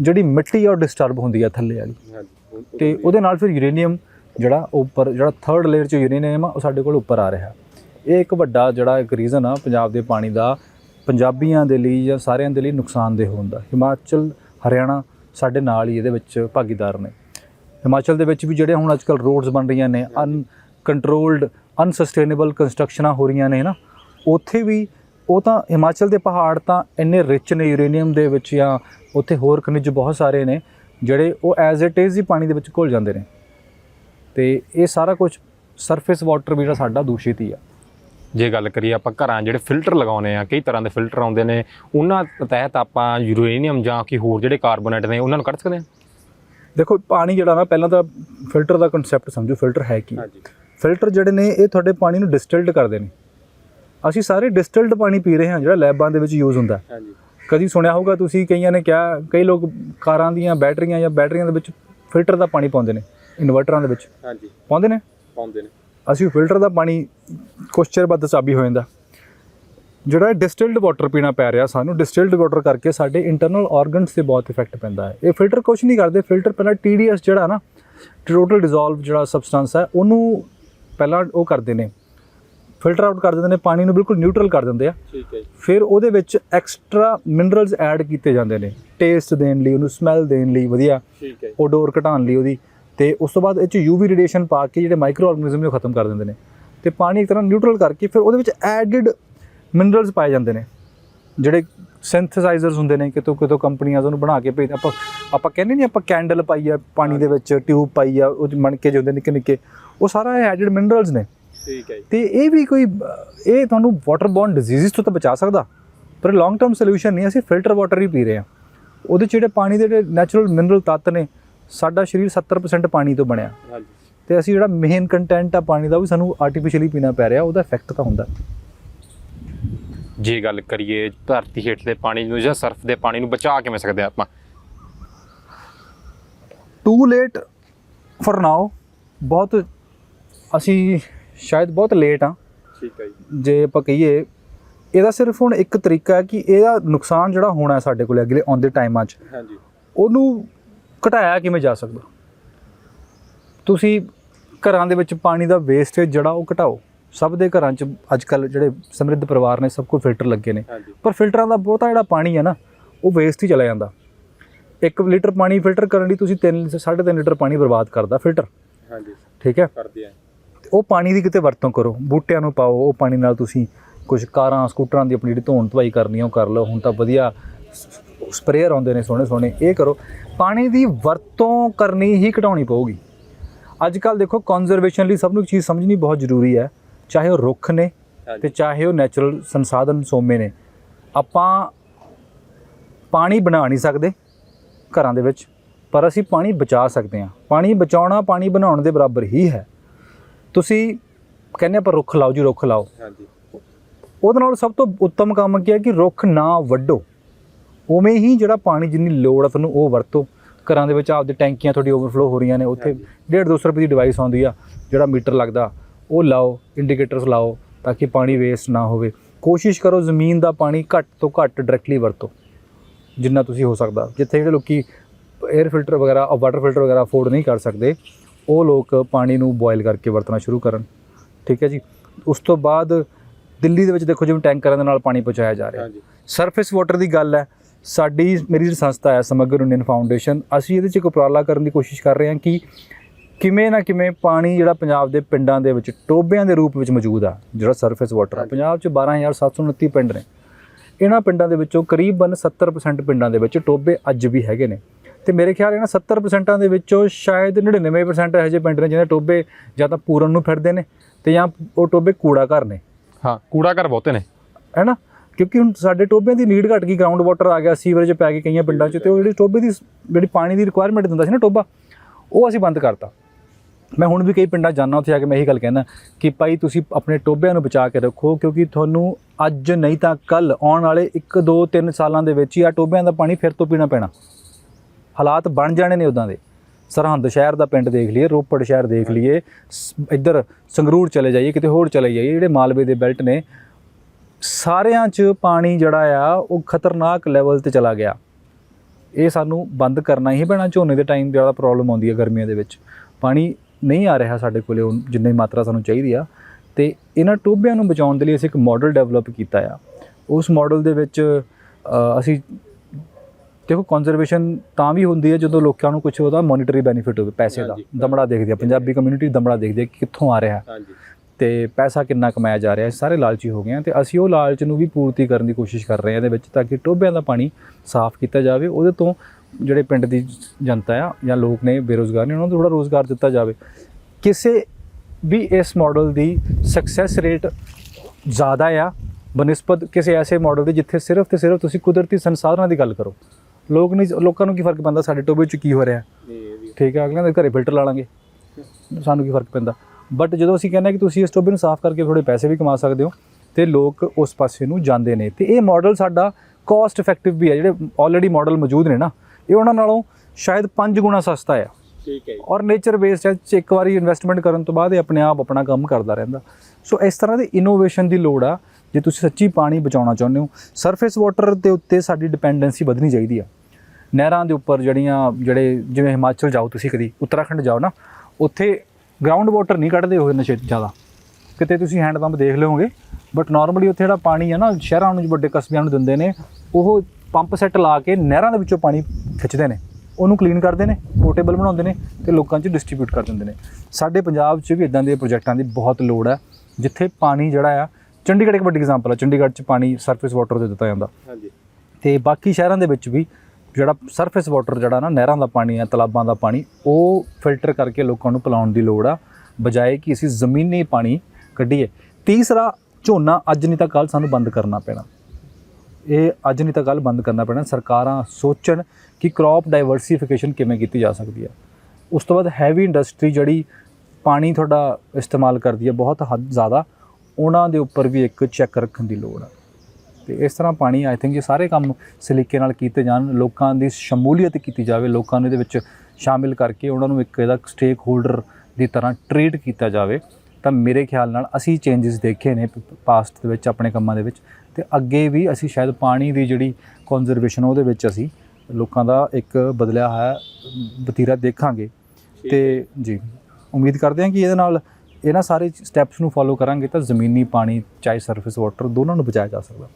ਜਿਹੜੀ ਮਿੱਟੀ ਆ ਡਿਸਟਰਬ ਹੁੰਦੀ ਆ ਥੱਲੇ ਵਾਲੀ। ਤੇ ਉਹਦੇ ਨਾਲ ਫਿਰ ਯੂਰੇਨੀਅਮ ਜਿਹੜਾ ਉੱਪਰ ਜਿਹੜਾ ਥਰਡ ਲੇਅਰ ਚ ਯੂਰੇਨੀਅਮ ਆ ਉਹ ਸਾਡੇ ਕੋਲ ਉੱਪਰ ਆ ਰਿਹਾ। ਇਹ ਇੱਕ ਵੱਡਾ ਜਿਹੜਾ ਇੱਕ ਰੀਜ਼ਨ ਆ ਪੰਜਾਬ ਦੇ ਪਾਣੀ ਦਾ ਪੰਜਾਬੀਆਂ ਦੇ ਲਈ ਜਾਂ ਸਾਰਿਆਂ ਦੇ ਲਈ ਨੁਕਸਾਨਦੇਹ ਹੁੰਦਾ ਹਿਮਾਚਲ ਹਰਿਆਣਾ ਸਾਡੇ ਨਾਲ ਹੀ ਇਹਦੇ ਵਿੱਚ ਭਾਗੀਦਾਰ ਨੇ। ਹਿਮਾਚਲ ਦੇ ਵਿੱਚ ਵੀ ਜਿਹੜੇ ਹੁਣ ਅੱਜਕੱਲ ਰੋਡਸ ਬਣ ਰਹੀਆਂ ਨੇ ਅਨ ਕੰਟਰੋਲਡ ਅਨਸਸਟੇਨੇਬਲ ਕੰਸਟਰਕਸ਼ਨਾਂ ਹੋ ਰਹੀਆਂ ਨੇ ਨਾ ਉੱਥੇ ਵੀ ਉਹ ਤਾਂ ਹਿਮਾਚਲ ਦੇ ਪਹਾੜ ਤਾਂ ਇੰਨੇ ਰਿਚ ਨੇ ਯੂਰੇਨੀਅਮ ਦੇ ਵਿੱਚ ਜਾਂ ਉੱਥੇ ਹੋਰ ਖਣਿਜ ਬਹੁਤ ਸਾਰੇ ਨੇ ਜਿਹੜੇ ਉਹ ਐਜ਼ ਇਟ ਇਜ਼ ਹੀ ਪਾਣੀ ਦੇ ਵਿੱਚ ਘੁਲ ਜਾਂਦੇ ਨੇ। ਤੇ ਇਹ ਸਾਰਾ ਕੁਝ ਸਰਫੇਸ ਵਾਟਰ ਵੀ ਜਿਹੜਾ ਸਾਡਾ ਦੂਸ਼ਿਤ ਹੀ ਆ। ਜੇ ਗੱਲ ਕਰੀਏ ਆਪਾਂ ਘਰਾਂ ਜਿਹੜੇ ਫਿਲਟਰ ਲਗਾਉਨੇ ਆ ਕਈ ਤਰ੍ਹਾਂ ਦੇ ਫਿਲਟਰ ਆਉਂਦੇ ਨੇ ਉਹਨਾਂ ਤਹਿਤ ਆਪਾਂ ਯੂਰੇਨੀਅਮ ਜਾਂ ਕਿ ਹੋਰ ਜਿਹੜੇ ਕਾਰਬੋਨੇਟ ਨੇ ਉਹਨਾਂ ਨੂੰ ਕੱਢ ਸਕਦੇ ਹਾਂ ਦੇਖੋ ਪਾਣੀ ਜਿਹੜਾ ਨਾ ਪਹਿਲਾਂ ਤਾਂ ਫਿਲਟਰ ਦਾ ਕਨਸੈਪਟ ਸਮਝੋ ਫਿਲਟਰ ਹੈ ਕੀ? ਫਿਲਟਰ ਜਿਹੜੇ ਨੇ ਇਹ ਤੁਹਾਡੇ ਪਾਣੀ ਨੂੰ ਡਿਸਟਿਲਡ ਕਰਦੇ ਨੇ। ਅਸੀਂ ਸਾਰੇ ਡਿਸਟਿਲਡ ਪਾਣੀ ਪੀ ਰਹੇ ਹਾਂ ਜਿਹੜਾ ਲੈਬਾਂ ਦੇ ਵਿੱਚ ਯੂਜ਼ ਹੁੰਦਾ। ਹਾਂਜੀ। ਕਦੀ ਸੁਣਿਆ ਹੋਊਗਾ ਤੁਸੀਂ ਕਈਆਂ ਨੇ ਕਿਹਾ ਕਈ ਲੋਕ ਕਾਰਾਂ ਦੀਆਂ ਬੈਟਰੀਆਂ ਜਾਂ ਬੈਟਰੀਆਂ ਦੇ ਵਿੱਚ ਫਿਲਟਰ ਦਾ ਪਾਣੀ ਪਾਉਂਦੇ ਨੇ। ਇਨਵਰਟਰਾਂ ਦੇ ਵਿੱਚ? ਹਾਂਜੀ। ਪਾਉਂਦੇ ਨੇ? ਪਾਉਂਦੇ ਨੇ। ਅਸੀਂ ਫਿਲਟਰ ਦਾ ਪਾਣੀ ਕੁਛ ਚਿਰ ਬਾਅਦ ਸਾਬੀ ਹੋ ਜਾਂਦਾ। ਜਿਹੜਾ ਡਿਸਟਿਲਡ ਵਾਟਰ ਪੀਣਾ ਪੈ ਰਿਹਾ ਸਾਨੂੰ ਡਿਸਟਿਲਡ ਵਾਟਰ ਕਰਕੇ ਸਾਡੇ ਇੰਟਰਨਲ ਆਰਗਨਸ ਤੇ ਬਹੁਤ ਇਫੈਕਟ ਪੈਂਦਾ ਹੈ। ਇਹ ਫਿਲਟਰ ਕੁਛ ਨਹੀਂ ਕਰਦੇ। ਫਿਲਟਰ ਪਹਿਲਾਂ TDS ਜਿਹੜਾ ਨਾ ਟੋਟਲ ਡਿਸੋਲਵ ਜਿਹੜਾ ਸਬਸਟੈਂਸ ਹੈ ਉਹਨੂੰ ਪਹਿਲਾਂ ਉਹ ਕਰਦੇ ਨੇ। ਫਿਲਟਰ ਆਊਟ ਕਰ ਦਿੰਦੇ ਨੇ ਪਾਣੀ ਨੂੰ ਬਿਲਕੁਲ ਨਿਊਟਰਲ ਕਰ ਦਿੰਦੇ ਆ। ਠੀਕ ਹੈ ਫਿਰ ਉਹਦੇ ਵਿੱਚ ਐਕਸਟਰਾ ਮਿਨਰਲਸ ਐਡ ਕੀਤੇ ਜਾਂਦੇ ਨੇ। ਟੇਸਟ ਦੇਣ ਲਈ ਉਹਨੂੰ ਸਮੈਲ ਦੇਣ ਲਈ ਵਧੀਆ। ਠੀਕ ਹੈ ਓਡੋਰ ਘਟਾਉਣ ਲਈ ਉਹਦੀ। ਤੇ ਉਸ ਤੋਂ ਬਾਅਦ ਇਹ ਚ ਯੂਵੀ ਰੇਡੀਏਸ਼ਨ ਪਾ ਕੇ ਜਿਹੜੇ ਮਾਈਕਰੋ ਆਰਗੇਨਿਜ਼ਮ ਨੂੰ ਖਤਮ ਕਰ ਦਿੰਦੇ ਨੇ। ਤੇ ਪਾਣੀ ਇੱਕ ਤਰ੍ਹਾਂ ਨਿਊਟਰਲ ਕਰਕੇ ਫਿਰ ਉਹਦੇ ਵਿੱਚ ਐਡਡ ਮਿਨਰਲਸ ਪਾਏ ਜਾਂਦੇ ਨੇ। ਜਿਹੜੇ ਸਿੰਥੇਸਾਈਜ਼ਰਸ ਹੁੰਦੇ ਨੇ ਕਿਤੋਂ ਕਿਤੋਂ ਕੰਪਨੀਆਂ ਉਹਨੂੰ ਬਣਾ ਕੇ ਭੇਜ ਆਪਾਂ ਆਪਾਂ ਕਹਿੰਦੇ ਨਹੀਂ ਆਪਾਂ ਕੈਂਡਲ ਪਾਈ ਆ ਪਾਣੀ ਦੇ ਵਿੱਚ ਟਿਊਬ ਪਾਈ ਆ ਉਹ ਮਣਕੇ ਜਿਹੇ ਹੁੰਦੇ ਨਿੱਕੇ ਨਿੱਕੇ ਉਹ ਸਾਰਾ ਐਡਡ ਮਿਨਰਲਸ ਨੇ। ਠੀਕ ਹੈ ਤੇ ਇਹ ਵੀ ਕੋਈ ਇਹ ਤੁਹਾਨੂੰ ਵਾਟਰ ਬੋਰਨ ਡਿਜ਼ੀਜ਼ਸ ਤੋਂ ਤਾਂ ਬਚਾ ਸਕਦਾ ਪਰ ਲੌਂਗ ਟਰਮ ਸੋਲੂਸ਼ਨ ਨਹੀਂ ਅਸੀਂ ਫਿਲਟਰ ਵਾਟਰ ਹੀ ਪੀ ਰਹੇ ਹਾਂ। ਉਹਦੇ 'ਚ ਜਿਹੜੇ ਪਾਣੀ ਦੇ ਜਿਹੜੇ ਨੈਚੁਰਲ ਮਿਨਰਲ ਤੱਤ ਨੇ ਸਾਡਾ ਸਰੀਰ 70% ਪਾਣੀ ਤੋਂ ਬਣਿਆ। ਹਾਂਜੀ। ਤੇ ਅਸੀਂ ਜਿਹੜਾ ਮੇਨ ਕੰਟੈਂਟ ਆ ਪਾਣੀ ਦਾ ਉਹ ਵੀ ਸਾਨੂੰ ਆਰਟੀਫੀਸ਼ੀਅਲੀ ਪੀਣਾ ਪੈ ਰਿਹਾ ਉਹਦਾ ਇਫੈਕਟ ਤਾਂ ਹੁੰਦਾ। ਜੇ ਗੱਲ ਕਰੀਏ ਧਰਤੀ ਹੇਠਲੇ ਪਾਣੀ ਨੂੰ ਜਾਂ ਸਰਫ ਦੇ ਪਾਣੀ ਨੂੰ ਬਚਾ ਕਿਵੇਂ ਸਕਦੇ ਆ ਆਪਾਂ? ਟੂ ਲੇਟ ਫॉर ਨਾਓ ਬਹੁਤ ਅਸੀਂ ਸ਼ਾਇਦ ਬਹੁਤ ਲੇਟ ਆ। ਠੀਕ ਹੈ ਜੀ। ਜੇ ਆਪਾਂ ਕਹੀਏ ਇਹਦਾ ਸਿਰਫ ਹੁਣ ਇੱਕ ਤਰੀਕਾ ਹੈ ਕਿ ਇਹਦਾ ਨੁਕਸਾਨ ਜਿਹੜਾ ਹੋਣਾ ਸਾਡੇ ਕੋਲ ਅਗਲੇ ਆਉਂਦੇ ਟਾਈਮਾਂ 'ਚ। ਹਾਂਜੀ। ਉਹਨੂੰ ਘਟਾਇਆ ਕਿਵੇਂ ਜਾ ਸਕਦਾ? ਤੁਸੀਂ ਘਰਾਂ ਦੇ ਵਿੱਚ ਪਾਣੀ ਦਾ ਵੇਸਟੇਜ ਜਿਹੜਾ ਉਹ ਘਟਾਓ। ਸਭ ਦੇ ਘਰਾਂ 'ਚ ਅੱਜ ਕੱਲ ਜਿਹੜੇ ਸਮਰਿੱਧ ਪਰਿਵਾਰ ਨੇ ਸਭ ਕੋਲ ਫਿਲਟਰ ਲੱਗੇ ਨੇ। ਪਰ ਫਿਲਟਰਾਂ ਦਾ ਬਹੁਤਾ ਜਿਹੜਾ ਪਾਣੀ ਹੈ ਨਾ ਉਹ ਵੇਸਟ ਹੀ ਚਲਾ ਜਾਂਦਾ। 1 ਲੀਟਰ ਪਾਣੀ ਫਿਲਟਰ ਕਰਨ ਲਈ ਤੁਸੀਂ 3 3.5 ਲੀਟਰ ਪਾਣੀ ਬਰਬਾਦ ਕਰਦਾ ਫਿਲਟਰ ਹਾਂਜੀ। ਠੀਕ ਹੈ? ਕਰਦੇ ਆ ਉਹ ਪਾਣੀ ਦੀ ਕਿਤੇ ਵਰਤੋਂ ਕਰੋ। ਬੂਟਿਆਂ ਨੂੰ ਪਾਓ ਉਹ ਪਾਣੀ ਨਾਲ ਤੁਸੀਂ ਕੁਝ ਕਾਰਾਂ ਸਕੂਟਰਾਂ ਦੀ ਆਪਣੀ ਜਿਹੜੀ ਧੋਣ ਧਵਾਈ ਕਰਨੀ ਆ ਉਹ ਕਰ ਲਓ। ਹੁਣ ਤਾਂ ਵਧੀਆ ਸਪਰੇਅਰ ਆਉਂਦੇ ਨੇ ਸੋਹਣੇ ਸੋਹਣੇ ਇਹ ਕਰੋ। ਪਾਣੀ ਦੀ ਵਰਤੋਂ ਕਰਨੀ ਹੀ ਘਟਾਉਣੀ ਪਊਗੀ। ਅੱਜ ਕੱਲ ਦੇਖੋ ਕਨਜ਼ਰਵੇਸ਼ਨ ਲਈ ਸਭ ਨੂੰ ਇੱਕ ਚੀਜ਼ ਸਮਝਣੀ ਬਹੁਤ ਜ਼ਰੂਰੀ ਹੈ। ਚਾਹੇ ਉਹ ਰੁੱਖ ਨੇ ਤੇ ਚਾਹੇ ਉਹ ਨੈਚੁਰਲ ਸੰਸਾਧਨ ਸੋਮੇ ਨੇ। ਆਪਾਂ ਪਾਣੀ ਬਣਾ ਨਹੀਂ ਸਕਦੇ ਘਰਾਂ ਦੇ ਵਿੱਚ ਪਰ ਅਸੀਂ ਪਾਣੀ ਬਚਾ ਸਕਦੇ ਹਾਂ। ਪਾਣੀ ਬਚਾਉਣਾ ਪਾਣੀ ਬਣਾਉਣ ਦੇ ਬਰਾਬਰ ਹੀ ਹੈ। ਤੁਸੀਂ ਕਹਿੰਦੇ ਆਪਾਂ ਰੁੱਖ ਲਾਓ ਜੀ ਰੁੱਖ ਲਾਓ। ਹਾਂਜੀ। ਉਹਦੇ ਨਾਲ ਸਭ ਤੋਂ ਉੱਤਮ ਕੰਮ ਕੀ ਹੈ ਕਿ ਰੁੱਖ ਨਾ ਵੱਢੋ। ਉਵੇਂ ਹੀ ਜਿਹੜਾ ਪਾਣੀ ਜਿੰਨੀ ਲੋੜ ਹੈ ਤੁਹਾਨੂੰ ਉਹ ਵਰਤੋ। ਘਰਾਂ ਦੇ ਵਿੱਚ ਆਪਦੇ ਟੈਂਕੀਆਂ ਤੁਹਾਡੀ ਓਵਰਫਲੋ ਹੋ ਰਹੀਆਂ ਨੇ ਉੱਥੇ 1.5 200 ਰੁਪਏ ਦੀ ਡਿਵਾਈਸ ਆਉਂਦੀ ਆ ਜਿਹੜਾ ਮੀਟਰ ਲੱਗਦਾ ਉਹ ਲਾਓ ਇੰਡੀਕੇਟਰਸ ਲਾਓ ਤਾਂ ਕਿ ਪਾਣੀ ਵੇਸਟ ਨਾ ਹੋਵੇ। ਕੋਸ਼ਿਸ਼ ਕਰੋ ਜ਼ਮੀਨ ਦਾ ਪਾਣੀ ਘੱਟ ਤੋਂ ਘੱਟ ਡਾਇਰੈਕਟਲੀ ਵਰਤੋ ਜਿੰਨਾ ਤੁਸੀਂ ਹੋ ਸਕਦਾ। ਜਿੱਥੇ ਜਿਹੜੇ ਲੋਕੀ 에ਅਰ ਫਿਲਟਰ ਵਗੈਰਾ ਔਰ ਵਾਟਰ ਫਿਲਟਰ ਵਗੈਰਾ ਅਫੋਰਡ ਨਹੀਂ ਕਰ ਸਕਦੇ ਉਹ ਲੋਕ ਪਾਣੀ ਨੂੰ ਬੋਇਲ ਕਰਕੇ ਵਰਤਣਾ ਸ਼ੁਰੂ ਕਰਨ। ਠੀਕ ਹੈ ਜੀ? ਉਸ ਤੋਂ ਬਾਅਦ ਦਿੱਲੀ ਦੇ ਵਿੱਚ ਦੇਖੋ ਜਿਵੇਂ ਟੈਂਕਰਾਂ ਦੇ ਨਾਲ ਪਾਣੀ ਪਹੁੰਚਾਇਆ ਜਾ ਰਿਹਾ। ਸਰਫੇਸ ਵਾਟਰ ਦੀ ਗੱਲ ਹੈ ਸਾਡੀ ਮੇਰੀ ਜਿਹੜੀ ਸੰਸਥਾ ਹੈ ਸਮਗਰ ਇੰਡੀਅਨ ਫਾਊਂਡੇਸ਼ਨ ਅਸੀਂ ਇਹਦੇ 'ਚ ਇੱਕ ਉਪਰਾਲਾ ਕਰਨ ਦੀ ਕੋਸ਼ਿਸ਼ ਕਰ ਰਹੇ ਹਾਂ ਕਿ ਕਿਵੇਂ ਨਾ ਕਿਵੇਂ ਪਾਣੀ ਜਿਹੜਾ ਪੰਜਾਬ ਦੇ ਪਿੰਡਾਂ ਦੇ ਵਿੱਚ ਟੋਬਿਆਂ ਦੇ ਰੂਪ ਵਿੱਚ ਮੌਜੂਦ ਆ ਜਿਹੜਾ ਸਰਫੇਸ ਵਾਟਰ ਆ। ਪੰਜਾਬ 'ਚ 12729 ਪਿੰਡ ਨੇ। ਇਹਨਾਂ ਪਿੰਡਾਂ ਦੇ ਵਿੱਚੋਂ ਕਰੀਬਨ 70% ਪਿੰਡਾਂ ਦੇ ਵਿੱਚ ਟੋਬੇ ਅੱਜ ਵੀ ਹੈਗੇ ਨੇ। ਤੇ ਮੇਰੇ ਖਿਆਲ ਇਹਨਾਂ 70% ਦੇ ਵਿੱਚੋਂ ਸ਼ਾਇਦ 99% ਇਹੋ ਜਿਹੇ ਪਿੰਡ ਨੇ ਜਿਹਦੇ ਟੋਬੇ ਜਾਂ ਤਾਂ ਪੂਰਨ ਨੂੰ ਫਿਰਦੇ ਨੇ ਤੇ ਜਾਂ ਉਹ ਟੋਬੇ ਕੂੜਾ ਘਰ ਨੇ। ਹਾਂ ਕੂੜਾ ਘਰ ਬਹੁਤੇ ਨੇ। ਹੈ ਨਾ? ਕਿਉਂਕਿ ਹੁਣ ਸਾਡੇ ਟੋਬਿਆਂ ਦੀ ਨੀਡ ਘਟ ਗਈ ਗਰਾਊਂਡ ਵਾਟਰ ਆ ਗਿਆ, ਸੀਵਰੇਜ ਪੈ ਗਏ ਕਈਆਂ ਪਿੰਡਾਂ 'ਚ, ਤੇ ਉਹ ਜਿਹੜੀ ਟੋਬੇ ਦੀ ਜਿਹੜੀ ਪਾਣੀ ਦੀ ਰਿਕੁਆਇਰਮੈਂਟ ਦਿੰਦਾ ਸੀ ਨਾ ਟੋਬਾ ਉਹ ਅਸੀਂ ਬੰਦ ਕਰਤਾ। ਮੈਂ ਹੁਣ ਵੀ ਕਈ ਪਿੰਡਾਂ ਜਾਣਾ ਉੱਥੇ ਆ ਕੇ ਮੈਂ ਇਹੀ ਗੱਲ ਕਹਿਣਾ ਕਿ ਭਾਈ ਤੁਸੀਂ ਆਪਣੇ ਟੋਬਿਆਂ ਨੂੰ ਬਚਾ ਕੇ ਰੱਖੋ, ਕਿਉਂਕਿ ਤੁਹਾਨੂੰ ਅੱਜ ਨਹੀਂ ਤਾਂ ਕੱਲ ਆਉਣ ਵਾਲੇ 1 2 3 ਸਾਲਾਂ ਦੇ ਵਿੱਚ ਹੀ ਆ ਟੋਬਿਆਂ ਦਾ ਪਾਣੀ ਫਿਰ ਤੋਂ ਪੀਣਾ ਪੈਣਾ। ਹਾਲਾਤ ਬਣ ਜਾਣੇ ਨੇ ਉਦਾਂ ਦੇ। ਸਰਹੰਦ ਸ਼ਹਿਰ ਦਾ ਪਿੰਡ ਦੇਖ ਲਈਏ, ਰੋਪੜ ਸ਼ਹਿਰ ਦੇਖ ਲਈਏ, ਸ- ਇੱਧਰ ਸੰਗਰੂਰ ਚਲੇ ਜਾਈਏ, ਕਿਤੇ ਹੋਰ ਚਲੇ ਜਾਈਏ, ਜਿਹੜੇ ਮਾਲਵੇ ਦੇ ਬੈਲਟ ਨੇ ਸਾਰਿਆਂ 'ਚ ਪਾਣੀ ਜਿਹੜਾ ਆ ਉਹ ਖਤਰਨਾਕ ਲੈਵਲ ਤੇ ਚਲਾ ਗਿਆ। ਇਹ ਸਾਨੂੰ ਬੰਦ ਕਰਨਾ ਹੀ ਪੈਣਾ ਝੋਨੇ ਦੇ ਟਾਈਮ ਜ਼ਿਆਦਾ ਪ੍ਰੋਬਲਮ ਆਉਂਦੀ ਹੈ ਗਰਮੀਆਂ ਦੇ ਵਿੱਚ। ਪਾਣੀ ਨਹੀਂ ਆ ਰਿਹਾ ਸਾਡੇ ਕੋਲੇ ਜਿੰਨੀ ਮਾਤਰਾ ਸਾਨੂੰ ਚਾਹੀਦੀ ਆ। ਤੇ ਇਹਨਾਂ ਟੋਬਿਆਂ ਨੂੰ ਬਚਾਉਣ ਦੇ ਲਈ ਅਸੀਂ ਇੱਕ ਮਾਡਲ ਡਿਵੈਲਪ ਕੀਤਾ ਆ। ਉਸ ਮਾਡਲ ਦੇ ਵਿੱਚ ਅਸੀਂ ਦੇਖੋ ਕੰਜ਼ਰਵੇਸ਼ਨ ਤਾਂ ਵੀ ਹੁੰਦੀ ਹੈ ਜਦੋਂ ਲੋਕਾਂ ਨੂੰ ਕੁਝ ਉਹਦਾ ਮੋਨਿਟਰੀ ਬੈਨੀਫਿਟ ਹੋਵੇ ਪੈਸੇ ਦਾ। ਦਮੜਾ ਦੇਖਦੀ ਆ ਪੰਜਾਬੀ ਕਮਿਊਨਿਟੀ ਦਮੜਾ ਦੇਖਦੀ ਕਿ ਕਿੱਥੋਂ ਆ ਰਿਹਾ। ਹਾਂਜੀ। ਤੇ ਪੈਸਾ ਕਿੰਨਾ ਕਮਾਇਆ ਜਾ ਰਿਹਾ ਹੈ ਸਾਰੇ ਲਾਲਚੀ ਹੋ ਗਏ ਆ ਤੇ ਅਸੀਂ ਉਹ ਲਾਲਚ ਨੂੰ ਵੀ ਪੂਰਤੀ ਕਰਨ ਦੀ ਕੋਸ਼ਿਸ਼ ਕਰ ਰਹੇ ਹਾਂ ਇਹਦੇ ਵਿੱਚ ਤਾਂ ਕਿ ਟੋਬਿਆਂ ਦਾ ਪਾਣੀ ਸਾਫ਼ ਕੀਤਾ ਜਾਵੇ ਉਹਦੇ ਤੋਂ ਜਿਹੜੇ ਪਿੰਡ ਦੀ ਜਨਤਾ ਆ ਜਾਂ ਲੋਕ ਨੇ ਬੇਰੋਜ਼ਗਾਰ ਨੇ ਉਹਨਾਂ ਨੂੰ ਥੋੜਾ ਰੋਜ਼ਗਾਰ ਦਿੱਤਾ ਜਾਵੇ। ਕਿਸੇ ਵੀ ਇਸ ਮਾਡਲ ਦੀ ਸਕਸੈਸ ਰੇਟ ਜ਼ਿਆਦਾ ਆ ਬਨਿਸਬਤ ਕਿਸੇ ਐਸੇ ਮਾਡਲ ਦੇ ਜਿੱਥੇ ਸਿਰਫ ਤੇ ਸਿਰਫ ਤੁਸੀਂ ਕੁਦਰਤੀ ਸੰਸਾਧਨਾਂ ਦੀ ਗੱਲ ਕਰੋ ਲੋਕ ਨਹੀਂ ਲੋਕਾਂ ਨੂੰ ਕੀ ਫ਼ਰਕ ਪੈਂਦਾ ਸਾਡੇ ਟੋਬੇ 'ਚ ਕੀ ਹੋ ਰਿਹਾ? ਠੀਕ ਹੈ ਅਗਲਿਆਂ ਦੇ ਘਰੇ ਫਿਲਟਰ ਲਾ ਲਾਂਗੇ ਸਾਨੂੰ ਕੀ ਫ਼ਰਕ ਪੈਂਦਾ? ਬਟ ਜਦੋਂ ਅਸੀਂ ਕਹਿੰਦੇ ਹਾਂ ਕਿ ਤੁਸੀਂ ਇਸ ਟੋਬੇ ਨੂੰ ਸਾਫ਼ ਕਰਕੇ ਥੋੜੇ ਪੈਸੇ ਵੀ ਕਮਾ ਸਕਦੇ ਹੋ ਤੇ ਲੋਕ ਉਸ ਪਾਸੇ ਨੂੰ ਜਾਂਦੇ ਨੇ। ਤੇ ਇਹ ਮਾਡਲ ਸਾਡਾ ਕਾਸਟ ਇਫੈਕਟਿਵ ਵੀ ਹੈ ਜਿਹੜੇ ਆਲਰੇਡੀ ਮਾਡਲ ਮੌਜੂਦ ਨੇ ਨਾ ਇਹ ਉਹਨਾਂ ਨਾਲੋਂ ਸ਼ਾਇਦ 5 ਗੁਣਾ ਸਸਤਾ ਹੈ ਠੀਕ ਹੈ ਔਰ ਨੇਚਰ ਬੇਸਡ ਹੈ ਚ ਇੱਕ ਵਾਰੀ ਇਨਵੈਸਟਮੈਂਟ ਕਰਨ ਤੋਂ ਬਾਅਦ ਇਹ ਆਪਣੇ ਆਪ ਆਪਣਾ ਕੰਮ ਕਰਦਾ ਰਹਿੰਦਾ। ਸੋ ਇਸ ਤਰ੍ਹਾਂ ਦੀ ਇਨੋਵੇਸ਼ਨ ਦੀ ਲੋੜ ਆ ਜੇ ਤੁਸੀਂ ਸੱਚੀ ਪਾਣੀ ਬਚਾਉਣਾ ਚਾਹੁੰਦੇ ਹੋ ਸਰਫੇਸ ਵਾਟਰ ਦੇ ਉੱਤੇ ਸਾਡੀ ਡਿਪੈਂਡੈਂਸੀ ਵਧਣੀ ਚਾਹੀਦੀ ਆ। ਨਹਿਰਾਂ ਦੇ ਉੱਪਰ ਜਿਹੜੀਆਂ ਜਿਹੜੇ ਜਿਵੇਂ ਹਿਮਾਚਲ ਜਾਓ ਤੁਸੀਂ ਕਦੀ ਉੱਤਰਾਖੰਡ ਜਾਓ ਨਾ ਉੱਥੇ ਗਰਾਊਂਡ ਵਾਟਰ ਨਹੀਂ ਕੱਢਦੇ ਹੋਏ ਨਸ਼ੇ ਜ਼ਿਆਦਾ। ਕਿਤੇ ਤੁਸੀਂ ਹੈਂਡ ਪੰਪ ਦੇਖ ਲਿਓਗੇ ਬਟ ਨਾਰਮਲੀ ਉੱਥੇ ਜਿਹੜਾ ਪਾਣੀ ਆ ਨਾ ਸ਼ਹਿਰਾਂ ਨੂੰ ਵੱਡੇ ਕਸਬਿਆਂ ਨੂੰ ਦਿੰਦੇ ਨੇ ਉਹ ਪੰਪ ਸੈੱਟ ਲਾ ਕੇ ਨਹਿਰਾਂ ਦੇ ਵਿੱਚੋਂ ਪਾਣੀ ਖਿੱਚਦੇ ਨੇ। ਉਹਨੂੰ ਕਲੀਨ ਕਰਦੇ ਨੇ ਪੋਰਟੇਬਲ ਬਣਾਉਂਦੇ ਨੇ ਤੇ ਲੋਕਾਂ 'ਚ ਡਿਸਟ੍ਰੀਬਿਊਟ ਕਰ ਦਿੰਦੇ ਨੇ। ਸਾਡੇ ਪੰਜਾਬ 'ਚ ਵੀ ਇਦਾਂ ਦੇ ਪ੍ਰੋਜੈਕਟਾਂ ਦੀ ਬਹੁਤ ਲੋੜ ਹੈ ਜਿੱਥੇ ਪਾਣੀ ਜਿਹੜਾ ਆ ਚੰਡੀਗੜ੍ਹ ਇੱਕ ਵੱਡੀ ਐਗਜ਼ਾਮਪਲ ਹੈ ਚੰਡੀਗੜ੍ਹ 'ਚ ਪਾਣੀ ਸਰਫੇਸ ਵਾਟਰ ਦੇ ਦਿੱਤਾ ਜਾਂਦਾ। ਹਾਂਜੀ। ਤੇ ਬਾਕੀ ਸ਼ਹਿਰਾਂ ਦੇ ਵਿੱਚ ਵੀ ਜਿਹੜਾ ਸਰਫੇਸ ਵਾਟਰ ਜਿਹੜਾ ਨਾ, ਨਹਿਰਾਂ ਦਾ ਪਾਣੀ ਆ, ਤਲਾਬਾਂ ਦਾ ਪਾਣੀ, ਉਹ ਫਿਲਟਰ ਕਰਕੇ ਲੋਕਾਂ ਨੂੰ ਪਿਲਾਉਣ ਦੀ ਲੋੜ ਆ, ਬਜਾਏ ਕਿ ਅਸੀਂ ਜ਼ਮੀਨੀ ਪਾਣੀ ਕੱਢੀਏ। ਤੀਸਰਾ ਝੋਨਾ ਅੱਜ ਨਹੀਂ ਤਾਂ ਕੱਲ ਸਾਨੂੰ ਬੰਦ ਕਰਨਾ ਪੈਣਾ। ਇਹ ਅੱਜ ਨਹੀਂ ਤਾਂ ਕੱਲ ਬੰਦ ਕਰਨਾ ਪੈਣਾ। ਸਰਕਾਰਾਂ ਸੋਚਣ ਕਿ ਕ੍ਰੌਪ ਡਾਈਵਰਸਿਫਿਕੇਸ਼ਨ ਕਿਵੇਂ ਕੀਤੀ ਜਾ ਸਕਦੀ ਹੈ ਉਸ ਤੋਂ ਬਾਅਦ ਹੈਵੀ ਇੰਡਸਟਰੀ ਜਿਹੜੀ ਪਾਣੀ ਤੁਹਾਡਾ ਇਸਤੇਮਾਲ ਕਰਦੀ ਹੈ ਬਹੁਤ ਹੱਦ ਜ਼ਿਆਦਾ, ਉਹਨਾਂ ਦੇ ਉੱਪਰ ਵੀ ਇੱਕ ਚੈੱਕ ਰੱਖਣ ਦੀ ਲੋੜ ਹੈ ਤੇ ਇਸ ਤਰ੍ਹਾਂ ਪਾਣੀ ਆਈ ਥਿੰਕ ਇਹ ਸਾਰੇ ਕੰਮ ਸਲੀਕੇ ਨਾਲ ਕੀਤੇ ਜਾਣ ਲੋਕਾਂ ਦੀ ਸ਼ਮੂਲੀਅਤ ਕੀਤੀ ਜਾਵੇ ਲੋਕਾਂ ਨੂੰ ਇਹਦੇ ਵਿੱਚ ਸ਼ਾਮਿਲ ਕਰਕੇ ਉਹਨਾਂ ਨੂੰ ਇੱਕ ਇਹਦਾ ਸਟੇਕ ਹੋਲਡਰ ਦੀ ਤਰ੍ਹਾਂ ਟ੍ਰੀਟ ਕੀਤਾ ਜਾਵੇ। ਤਾਂ ਮੇਰੇ ਖਿਆਲ ਨਾਲ ਅਸੀਂ ਚੇਂਜਸ ਦੇਖੇ ਨੇ ਪਾਸਟ ਦੇ ਵਿੱਚ ਆਪਣੇ ਕੰਮਾਂ ਦੇ ਵਿੱਚ। ਤੇ ਅੱਗੇ ਵੀ ਅਸੀਂ ਸ਼ਾਇਦ ਪਾਣੀ ਦੀ ਜਿਹੜੀ ਕੰਜ਼ਰਵੇਸ਼ਨ ਉਹਦੇ ਵਿੱਚ ਅਸੀਂ ਲੋਕਾਂ ਦਾ ਇੱਕ ਬਦਲਿਆ ਹੋਇਆ ਵਤੀਰਾ ਦੇਖਾਂਗੇ। ਤੇ ਜੀ ਉਮੀਦ ਕਰਦੇ ਹਾਂ ਕਿ ਇਹਦੇ ਨਾਲ ਇਹਨਾਂ ਸਾਰੇ ਸਟੈਪਸ ਨੂੰ ਫੋਲੋ ਕਰਾਂਗੇ ਤਾਂ ਜ਼ਮੀਨੀ ਪਾਣੀ ਚਾਹੇ ਸਰਫੇਸ ਵਾਟਰ ਦੋਨਾਂ ਨੂੰ ਬਚਾਇਆ ਜਾ ਸਕਦਾ।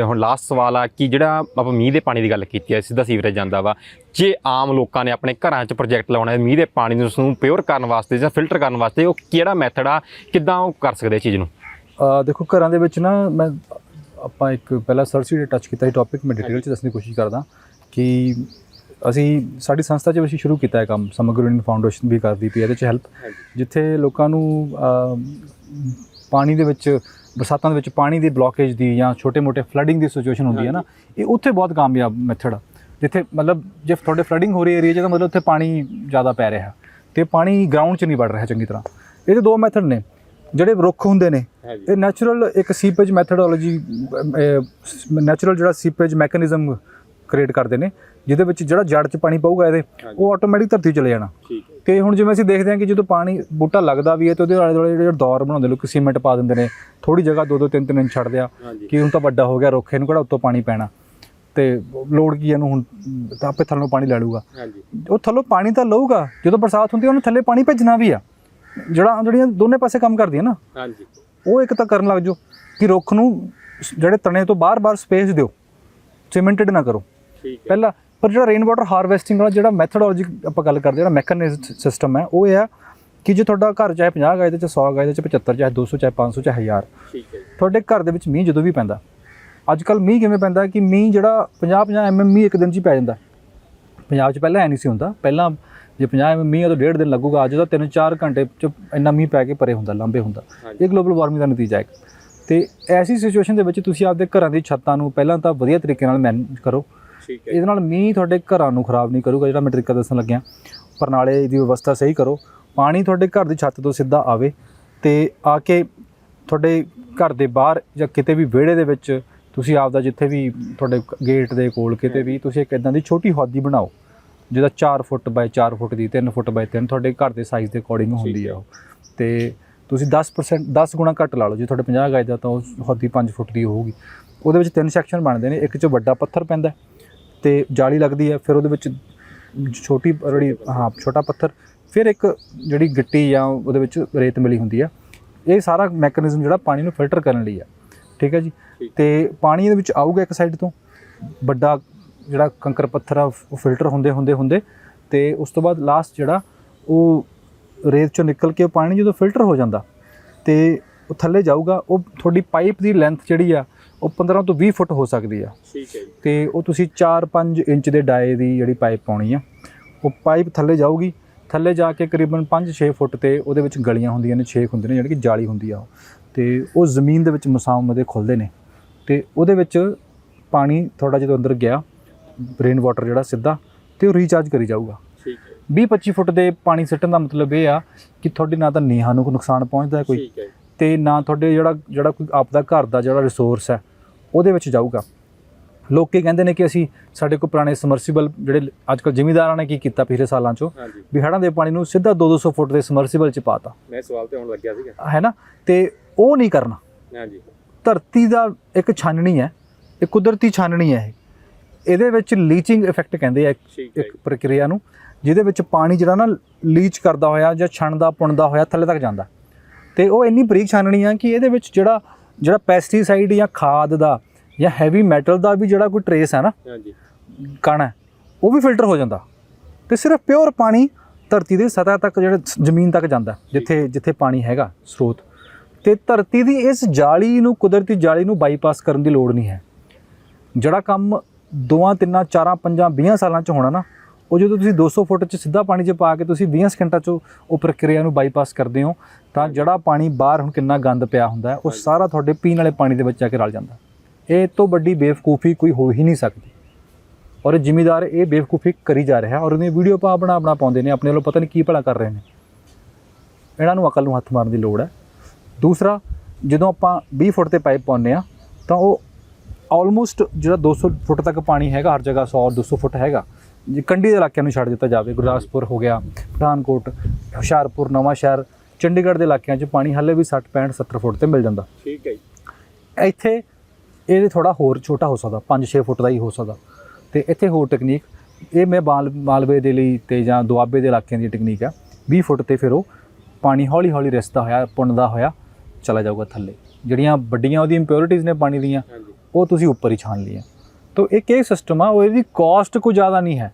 ਹੁਣ ਲਾਸਟ ਸਵਾਲ ਆ ਕਿ ਜਿਹੜਾ ਆਪਾਂ ਮੀਂਹ ਦੇ ਪਾਣੀ ਦੀ ਗੱਲ ਕੀਤੀ ਹੈ ਸਿੱਧਾ ਸੀਵਰੇਜ ਜਾਂਦਾ ਵਾ ਜੇ ਆਮ ਲੋਕਾਂ ਨੇ ਆਪਣੇ ਘਰਾਂ 'ਚ ਪ੍ਰੋਜੈਕਟ ਲਾਉਣਾ ਹੈ ਮੀਂਹ ਦੇ ਪਾਣੀ ਨੂੰ ਉਸਨੂੰ ਪਿਓਰ ਕਰਨ ਵਾਸਤੇ ਜਾਂ ਫਿਲਟਰ ਕਰਨ ਵਾਸਤੇ ਉਹ ਕਿਹੜਾ ਮੈਥਡ ਆ ਕਿੱਦਾਂ ਉਹ ਕਰ ਸਕਦੇ ਚੀਜ਼ ਨੂੰ? ਦੇਖੋ ਘਰਾਂ ਦੇ ਵਿੱਚ ਨਾ ਮੈਂ ਆਪਾਂ ਇੱਕ ਪਹਿਲਾਂ ਸਰਸੀ ਦੇ ਟੱਚ ਕੀਤਾ ਸੀ ਟੌਪਿਕ ਮੈਂ ਡਿਟੇਲ ਚ ਦੱਸਣ ਦੀ ਕੋਸ਼ਿਸ਼ ਕਰਦਾ ਕਿ ਅਸੀਂ ਸਾਡੀ ਸੰਸਥਾ 'ਚ ਵੀ ਅਸੀਂ ਸ਼ੁਰੂ ਕੀਤਾ ਹੈ ਕੰਮ ਸਮਗਰ ਇੰਡੀਅਨ ਫਾਊਂਡੇਸ਼ਨ ਵੀ ਕਰਦੀ ਪਈ ਹੈ ਇਹਦੇ 'ਚ ਹੈਲਪ ਜਿੱਥੇ ਲੋਕਾਂ ਨੂੰ ਪਾਣੀ ਦੇ ਵਿੱਚ ਬਰਸਾਤਾਂ ਦੇ ਵਿੱਚ ਪਾਣੀ ਦੀ ਬਲੋਕੇਜ ਦੀ ਜਾਂ ਛੋਟੇ-ਮੋਟੇ ਫਲੱਡਿੰਗ ਦੀ ਸਿਚੁਏਸ਼ਨ ਹੁੰਦੀ ਹੈ ਨਾ ਇਹ ਉੱਥੇ ਬਹੁਤ ਕਾਮਯਾਬ ਮੈਥਡ ਆ। ਜਿੱਥੇ ਮਤਲਬ ਜੇ ਤੁਹਾਡੇ ਫਲੱਡਿੰਗ ਹੋ ਰਹੀ ਏਰੀਆ 'ਚ ਤਾਂ ਮਤਲਬ ਉੱਥੇ ਪਾਣੀ ਜ਼ਿਆਦਾ ਪੈ ਰਿਹਾ ਤੇ ਪਾਣੀ ਗਰਾਊਂਡ 'ਚ ਨਹੀਂ ਵੜ ਰਿਹਾ ਚੰਗੀ ਤਰ੍ਹਾਂ। ਇਹਦੇ ਦੋ ਮੈਥਡ ਨੇ ਜਿਹੜੇ ਰੁੱਖ ਹੁੰਦੇ ਨੇ ਇਹ ਨੈਚੁਰਲ ਇੱਕ ਸੀਪੇਜ ਮੈਥਡੋਲੋਜੀ ਨੈਚੁਰਲ ਜਿਹੜਾ ਸੀਪੇਜ ਮੈਕੈਨਿਜ਼ਮ ਕ੍ਰੀਏਟ ਕਰਦੇ ਨੇ। ਜਿਹਦੇ ਵਿੱਚ ਜਿਹੜਾ ਜੜ 'ਚ ਪਾਣੀ ਪਊਗਾ ਇਹਦੇ ਉਹ ਆਟੋਮੈਟਿਕ ਧਰਤੀ ਚਲੇ ਜਾਣਾ। ਤੇ ਹੁਣ ਜਿਵੇਂ ਅਸੀਂ ਦੇਖਦੇ ਹਾਂ ਕਿ ਜਦੋਂ ਪਾਣੀ ਬੂਟਾ ਲੱਗਦਾ ਵੀ ਹੈ ਤੇ ਉਹਦੇ ਆਲੇ ਦੁਆਲੇ ਜਿਹੜੇ ਦੌਰ ਬਣਾਉਂਦੇ ਲੋਕ ਸੀਮੈਂਟ ਪਾ ਦਿੰਦੇ ਨੇ। ਥੋੜੀ ਜਗ੍ਹਾ ਦੋ ਦੋ ਤਿੰਨ ਤਿੰਨ ਇੰਚ ਛੱਡਦੇ ਆ ਹਾਂਜੀ। ਕਿ ਹੁਣ ਤਾਂ ਵੱਡਾ ਹੋ ਗਿਆ ਰੁੱਖ ਇਹਨੂੰ ਕਿਹੜਾ ਉੱਤੋਂ ਪਾਣੀ ਪੈਣਾ। ਤੇ ਲੋੜ ਕੀ ਇਹਨੂੰ ਹੁਣ ਤਾਂ ਆਪੇ ਥੱਲੋਂ ਪਾਣੀ ਲੈ ਲੂਗਾ ਹਾਂਜੀ। ਉਹ ਥੱਲੋਂ ਪਾਣੀ ਤਾਂ ਲਊਗਾ ਜਦੋਂ ਬਰਸਾਤ ਹੁੰਦੀ ਹੈ ਉਹਨੂੰ ਥੱਲੇ ਪਾਣੀ ਭੇਜਣਾ ਵੀ ਆ। ਜਿਹੜਾ ਜਿਹੜੀਆਂ ਦੋਨੇ ਪਾਸੇ ਕੰਮ ਕਰਦੀਆਂ ਨਾ ਹਾਂਜੀ। ਉਹ ਇੱਕ ਤਾਂ ਕਰਨ ਲੱਗ ਜਾਓ ਕਿ ਰੁੱਖ ਨੂੰ ਜਿਹੜੇ ਤਣੇ ਤੋਂ ਬਾਰ-ਬਾਰ ਸਪੇਸ ਦਿਓ। ਸੀਮੈਂਟਡ ਨਾ ਕਰੋ। ਠੀਕ ਪਹਿਲਾ ਪਰ ਜਿਹੜਾ ਰੇਨ ਵਾਟਰ ਹਾਰਵੈਸਟਿੰਗ ਵਾਲਾ ਜਿਹੜਾ ਮੈਥਡੋਲੋਜੀ ਆਪਾਂ ਗੱਲ ਕਰਦੇ ਜਿਹੜਾ ਮੈਕੈਨਿਜ਼ਮ ਸਿਸਟਮ ਹੈ ਉਹ ਇਹ ਆ ਕਿ ਜੇ ਤੁਹਾਡਾ ਘਰ ਚਾਹੇ 50 ਗਾਇ ਦੇ ਚ 100 ਗਾਇ ਦੇ ਚ 75 ਚਾਹੇ 200 ਚਾਹੇ 500 ਚਾਹੇ 1000 ਠੀਕ ਹੈ ਤੁਹਾਡੇ ਘਰ ਦੇ ਵਿੱਚ ਮੀਂਹ ਜਦੋਂ ਵੀ ਪੈਂਦਾ ਅੱਜ ਕੱਲ ਮੀਂਹ ਕਿਵੇਂ ਪੈਂਦਾ ਕਿ ਮੀਂਹ ਜਿਹੜਾ 50 50 ਐਮਐਮ ਮੀਂਹ ਇੱਕ ਦਿਨ 'ਚ ਹੀ ਪੈ ਜਾਂਦਾ। ਪੰਜਾਬ 'ਚ ਪਹਿਲਾਂ ਐ ਨਹੀਂ ਸੀ ਹੁੰਦਾ। ਪਹਿਲਾਂ ਜੇ 50 ਐਮਐਮ ਮੀਂਹ ਤਾਂ ਡੇਢ ਦਿਨ ਲੱਗੂਗਾ ਅੱਜ ਤਾਂ 3-4 ਘੰਟੇ 'ਚ ਇੰਨਾ ਮੀਂਹ ਪੈ ਕੇ ਪਰੇ ਹੁੰਦਾ ਲੰਬੇ ਹੁੰਦਾ। ਇਹ ਗਲੋਬਲ ਵਾਰਮਿੰਗ ਦਾ ਨਤੀਜਾ ਹੈ। ਤੇ ਐਸੀ ਸਿਚੁਏਸ਼ਨ ਦੇ ਵਿੱਚ ਤੁਸੀਂ ਆਪਦੇ ਘਰਾਂ ਦੀ ਛੱਤਾਂ ਨੂੰ ਪਹਿਲਾਂ ਤਾਂ ਵਧੀਆ ਤਰੀਕੇ ਨਾਲ ਮੈਨੇਜ ਕਰੋ। ਇਹਦੇ ਨਾਲ ਮੀਂਹ ਤੁਹਾਡੇ ਘਰਾਂ ਨੂੰ ਖਰਾਬ ਨਹੀਂ ਕਰੂਗਾ, ਜਿਹੜਾ ਮੈਂ ਤਰੀਕਾ ਦੱਸਣ ਲੱਗਿਆ। ਪਰਨਾਲੇ ਦੀ ਵਿਵਸਥਾ ਸਹੀ ਕਰੋ। ਪਾਣੀ ਤੁਹਾਡੇ ਘਰ ਦੀ ਛੱਤ ਤੋਂ ਸਿੱਧਾ ਆਵੇ ਤੇ ਆ ਕੇ ਤੁਹਾਡੇ ਘਰ ਦੇ ਬਾਹਰ ਜਾਂ ਕਿਤੇ ਵੀ ਵਿਹੜੇ ਦੇ ਵਿੱਚ ਤੁਸੀਂ ਆਪਦਾ ਜਿੱਥੇ ਵੀ ਤੁਹਾਡੇ ਗੇਟ ਦੇ ਕੋਲ ਕਿਤੇ ਵੀ ਤੁਸੀਂ ਇੱਕ ਇਦਾਂ ਦੀ ਛੋਟੀ ਹੌਦੀ ਬਣਾਓ, ਜਿਹਦਾ 4 ਫੁੱਟ ਬਾਈ 4 ਫੁੱਟ ਦੀ 3 ਫੁੱਟ ਬਾਈ 3 ਤੁਹਾਡੇ ਘਰ ਦੇ ਸਾਈਜ਼ ਦੇ ਅਕੋਰਡਿੰਗ ਹੁੰਦੀ ਆ ਉਹ। ਤੇ ਤੁਸੀਂ 10% 10 ਗੁਣਾ ਘੱਟ ਲਾ ਲਓ, ਜੇ ਤੁਹਾਡੇ 50 ਗਜ ਦਾ ਤਾਂ ਉਹ ਹੌਦੀ 5 ਫੁੱਟ ਦੀ ਹੋਊਗੀ। ਉਹਦੇ ਵਿੱਚ ਤਿੰਨ ਸੈਕਸ਼ਨ ਬਣਦੇ ਨੇ, ਇੱਕ 'ਚ ਵੱਡਾ ਪੱਥਰ ਪੈਂਦਾ ਤੇ ਜਾਲੀ ਲੱਗਦੀ ਹੈ ਫਿਰ ਉਹਦੇ ਵਿੱਚ ਛੋਟੀ ਜਿਹੜੀ ਹਾਂ ਛੋਟਾ ਪੱਥਰ ਫਿਰ ਇੱਕ ਜਿਹੜੀ ਗਿੱਟੀ ਜਾਂ ਉਹਦੇ ਵਿੱਚ ਰੇਤ ਮਿਲੀ ਹੁੰਦੀ ਆ। ਇਹ ਸਾਰਾ ਮੈਕੈਨਿਜ਼ਮ ਜਿਹੜਾ ਪਾਣੀ ਨੂੰ ਫਿਲਟਰ ਕਰਨ ਲਈ ਆ। ਠੀਕ ਹੈ ਜੀ? ਤੇ ਪਾਣੀ ਦੇ ਵਿੱਚ ਆਊਗਾ ਇੱਕ ਸਾਈਡ ਤੋਂ। ਵੱਡਾ ਜਿਹੜਾ ਕੰਕਰ ਪੱਥਰ ਆ ਉਹ ਫਿਲਟਰ ਹੁੰਦੇ ਹੁੰਦੇ ਹੁੰਦੇ। ਤੇ ਉਸ ਤੋਂ ਬਾਅਦ ਲਾਸਟ ਜਿਹੜਾ ਉਹ ਰੇਤ ਚੋਂ ਨਿਕਲ ਕੇ ਪਾਣੀ ਜਦੋਂ ਫਿਲਟਰ ਹੋ ਜਾਂਦਾ ਤੇ ਉਹ ਥੱਲੇ ਜਾਊਗਾ ਉਹ ਤੁਹਾਡੀ ਪਾਈਪ ਦੀ ਲੈਂਥ ਜਿਹੜੀ ਆ ਉਹ 15 ਤੋਂ 20 ਫੁੱਟ ਹੋ ਸਕਦੀ ਆ। ਠੀਕ ਹੈ ਜੀ। ਤੇ ਉਹ ਤੁਸੀਂ 4-5 ਇੰਚ ਦੇ ਡਾਏ ਦੀ ਜਿਹੜੀ ਪਾਈਪ ਪਾਉਣੀ ਆ ਉਹ ਪਾਈਪ ਥੱਲੇ ਜਾਊਗੀ। ਥੱਲੇ ਜਾ ਕੇ ਕਰੀਬਨ 5-6 ਫੁੱਟ ਤੇ ਉਹਦੇ ਵਿੱਚ ਗਲੀਆਂ ਹੁੰਦੀਆਂ ਨੇ ਛੇਕ ਹੁੰਦੇ ਨੇ ਜਿਹੜੀ ਕਿ ਜਾਲੀ ਹੁੰਦੀ ਆ ਤੇ ਉਹ ਜ਼ਮੀਨ ਦੇ ਵਿੱਚ ਮਸਾਮ ਦੇ ਖੁੱਲਦੇ ਨੇ। ਤੇ ਉਹਦੇ ਵਿੱਚ ਪਾਣੀ ਥੋੜਾ ਜਦੋਂ ਅੰਦਰ ਗਿਆ ਰੇਨ ਵਾਟਰ ਜਿਹੜਾ ਸਿੱਧਾ ਤੇ ਉਹ ਰੀਚਾਰਜ ਕਰੀ ਜਾਊਗਾ। ਠੀਕ ਹੈ। 20-25 ਫੁੱਟ ਦੇ ਪਾਣੀ ਸਿੱਟਣ ਦਾ ਮਤਲਬ ਇਹ ਆ ਕਿ ਤੁਹਾਡੀ ਨਾ ਤਾਂ ਨੀਹਾਂ ਨੂੰ ਕੋਈ ਨੁਕਸਾਨ ਪਹੁੰਚਦਾ ਕੋਈ ਠੀਕ ਹੈ। ਤੇ ਨਾ ਤੁਹਾਡੇ ਜਿਹੜਾ ਜਿਹੜਾ ਕੋਈ ਆਪਦਾ ਘਰ ਦਾ ਜਿਹੜਾ ਰਿਸੋਰਸ ਹੈ ਉਹਦੇ ਵਿੱਚ ਜਾਊਗਾ। ਲੋਕੀ ਕਹਿੰਦੇ ਨੇ ਕਿ ਅਸੀਂ ਸਾਡੇ ਕੋਲ ਪੁਰਾਣੇ ਸਮਰਸੀਬਲ ਜਿਹੜੇ ਅੱਜਕੱਲ ਜ਼ਿਮੀਂਦਾਰਾਂ ਨੇ ਕੀ ਕੀਤਾ ਪਿਛਲੇ ਸਾਲਾਂ 'ਚੋਂ ਵੀ ਹੜ੍ਹਾਂ ਦੇ ਪਾਣੀ ਨੂੰ ਸਿੱਧਾ 2-200 ਫੁੱਟ ਦੇ ਸਮਰਸੀਬਲ 'ਚ ਪਾਤਾ। ਮੈਂ ਸਵਾਲ ਤੇ ਆਉਣ ਲੱਗਿਆ ਸੀਗਾ। ਹੈ ਨਾ? ਤੇ ਉਹ ਨਹੀਂ ਕਰਨਾ। ਹਾਂਜੀ। ਧਰਤੀ ਦਾ ਇੱਕ ਛਾਨਣੀ ਹੈ ਇਹ ਕੁਦਰਤੀ ਛਾਨਣੀ ਹੈ ਇਹ। ਇਹਦੇ ਵਿੱਚ ਲੀਚਿੰਗ ਇਫੈਕਟ ਕਹਿੰਦੇ ਆ ਇੱਕ ਪ੍ਰਕਿਰਿਆ ਨੂੰ ਜਿਹਦੇ ਵਿੱਚ ਪਾਣੀ ਜਿਹੜਾ ਨਾ ਲੀਚ ਕਰਦਾ ਹੋਇਆ ਜਾਂ ਛਣਦਾ ਪੁਣਦਾ ਹੋਇਆ ਥੱਲੇ ਤੱਕ ਜਾਂਦਾ। ਤੇ ਉਹ ਇੰਨੀ ਬਰੀਕ ਛਾਨਣੀ ਆ ਕਿ ਇਹਦੇ ਵਿੱਚ ਜਿਹੜਾ ਜਿਹੜਾ ਪੈਸਟੀਸਾਈਡ ਜਾਂ ਖਾਦ ਦਾ ਜਾਂ ਹੈਵੀ ਮੈਟਲ ਦਾ ਵੀ ਜਿਹੜਾ ਕੋਈ ਟਰੇਸ ਹੈ ਨਾ ਹਾਂਜੀ। ਕਣ ਹੈ ਉਹ ਵੀ ਫਿਲਟਰ ਹੋ ਜਾਂਦਾ। ਤੇ ਸਿਰਫ ਪਿਓਰ ਪਾਣੀ ਧਰਤੀ ਦੀ ਸਤਹ ਤੱਕ ਜਿਹੜਾ ਜ਼ਮੀਨ ਤੱਕ ਜਾਂਦਾ ਜਿੱਥੇ ਜਿੱਥੇ ਪਾਣੀ ਹੈਗਾ ਸਰੋਤ। ਤੇ ਧਰਤੀ ਦੀ ਇਸ ਜਾਲੀ ਨੂੰ ਕੁਦਰਤੀ ਜਾਲੀ ਨੂੰ ਬਾਈਪਾਸ ਕਰਨ ਦੀ ਲੋੜ ਨਹੀਂ ਹੈ। ਜਿਹੜਾ ਕੰਮ ਦੋਆਂ ਤਿੰਨਾਂ ਚਾਰਾਂ ਪੰਜਾਂ 20 ਸਾਲਾਂ ਚ ਹੋਣਾ ਨਾ ਉਹ ਜਦੋਂ ਤੁਸੀਂ 200 ਫੁੱਟ ਚ ਸਿੱਧਾ ਪਾਣੀ ਚ ਪਾ ਕੇ ਤੁਸੀਂ 20 ਸਕਿੰਟਾਂ ਚ ਉਹ ਪ੍ਰਕਿਰਿਆ ਨੂੰ ਬਾਈਪਾਸ ਕਰਦੇ ਹੋ ਤਾਂ ਜਿਹੜਾ ਪਾਣੀ ਬਾਹਰ ਹੁਣ ਕਿੰਨਾ ਗੰਦ ਪਿਆ ਹੁੰਦਾ ਉਹ ਸਾਰਾ ਤੁਹਾਡੇ ਪੀਣ ਵਾਲੇ ਪਾਣੀ ਦੇ ਵਿੱਚ ਜਾ ਕੇ ਰਲ ਜਾਂਦਾ। ਇਹ ਤੋਂ ਵੱਡੀ ਬੇਵਕੂਫੀ ਕੋਈ ਹੋ ਹੀ ਨਹੀਂ ਸਕਦੀ। ਔਰ ਇਹ ਜ਼ਿਮੀਦਾਰ ਇਹ ਬੇਵਕੂਫੀ ਕਰੀ ਜਾ ਰਿਹਾ ਔਰ ਉਹਨੇ ਵੀਡੀਓ ਪਾ ਬਣਾ ਬਣਾ ਪਾਉਂਦੇ ਨੇ ਆਪਣੇ ਵੱਲੋਂ ਪਤਾ ਨਹੀਂ ਕੀ ਭਲਾ ਕਰ ਰਹੇ ਨੇ। ਇਹਨਾਂ ਨੂੰ ਅਕਲ ਨੂੰ ਹੱਥ ਮਾਰਨ ਦੀ ਲੋੜ ਹੈ। ਦੂਸਰਾ ਜਦੋਂ ਆਪਾਂ 20 ਫੁੱਟ ਤੇ ਪਾਈਪ ਪਾਉਂਦੇ ਆ ਤਾਂ ਉਹ ਆਲਮੋਸਟ ਜਿਹੜਾ 200 ਫੁੱਟ ਤੱਕ ਪਾਣੀ ਹੈਗਾ ਹਰ ਜਗ੍ਹਾ 100 200 ਫੁੱਟ ਹੈਗਾ ਕੰਢੀ ਦੇ ਇਲਾਕਿਆਂ ਨੂੰ ਛੱਡ ਦਿੱਤਾ ਜਾਵੇ ਗੁਰਦਾਸਪੁਰ ਹੋ ਗਿਆ ਪਠਾਨਕੋਟ ਹੁਸ਼ਿਆਰਪੁਰ ਨਵਾਂ ਸ਼ਹਿਰ ਚੰਡੀਗੜ੍ਹ ਦੇ ਇਲਾਕਿਆਂ 'ਚ ਪਾਣੀ ਹਾਲੇ ਵੀ 60 65 70 ਫੁੱਟ ਤੇ ਮਿਲ ਜਾਂਦਾ। ਠੀਕ ਹੈ ਜੀ। ਇੱਥੇ ਇਹਦੇ ਥੋੜਾ ਹੋਰ ਛੋਟਾ ਹੋ ਸਕਦਾ 5-6 ਫੁੱਟ ਦਾ ਹੀ ਹੋ ਸਕਦਾ। ਤੇ ਇੱਥੇ ਹੋਰ ਟੈਕਨੀਕ ਇਹ ਮੈਂ ਮਾਲ ਮਾਲਵੇ ਦੇ ਲਈ ਤੇ ਜਾਂ ਦੁਆਬੇ ਦੇ ਇਲਾਕਿਆਂ ਦੀ ਟੈਕਨੀਕ ਆ। 20 ਫੁੱਟ ਤੇ ਫਿਰ ਉਹ ਪਾਣੀ ਹੌਲੀ ਹੌਲੀ ਰਿਸਦਾ ਹੋਇਆ ਪੁੰਨਦਾ ਹੋਇਆ ਚਲਾ ਜਾਊਗਾ ਥੱਲੇ। ਜਿਹੜੀਆਂ ਵੱਡੀਆਂ ਉਹਦੀ ਇੰਪਿਉਰਿਟੀਜ਼ ਨੇ ਪਾਣੀ ਦੀਆਂ ਉਹ ਤੁਸੀਂ ਉੱਪਰ ਹੀ ਛਾਣ ਲਈਆਂ। ਤੋ ਇਹ ਸਿਸਟਮ ਆ ਉਹ ਇਹਦੀ ਕਾਸਟ ਕੋਈ ਜ਼ਿਆਦਾ ਨਹੀਂ ਹੈ।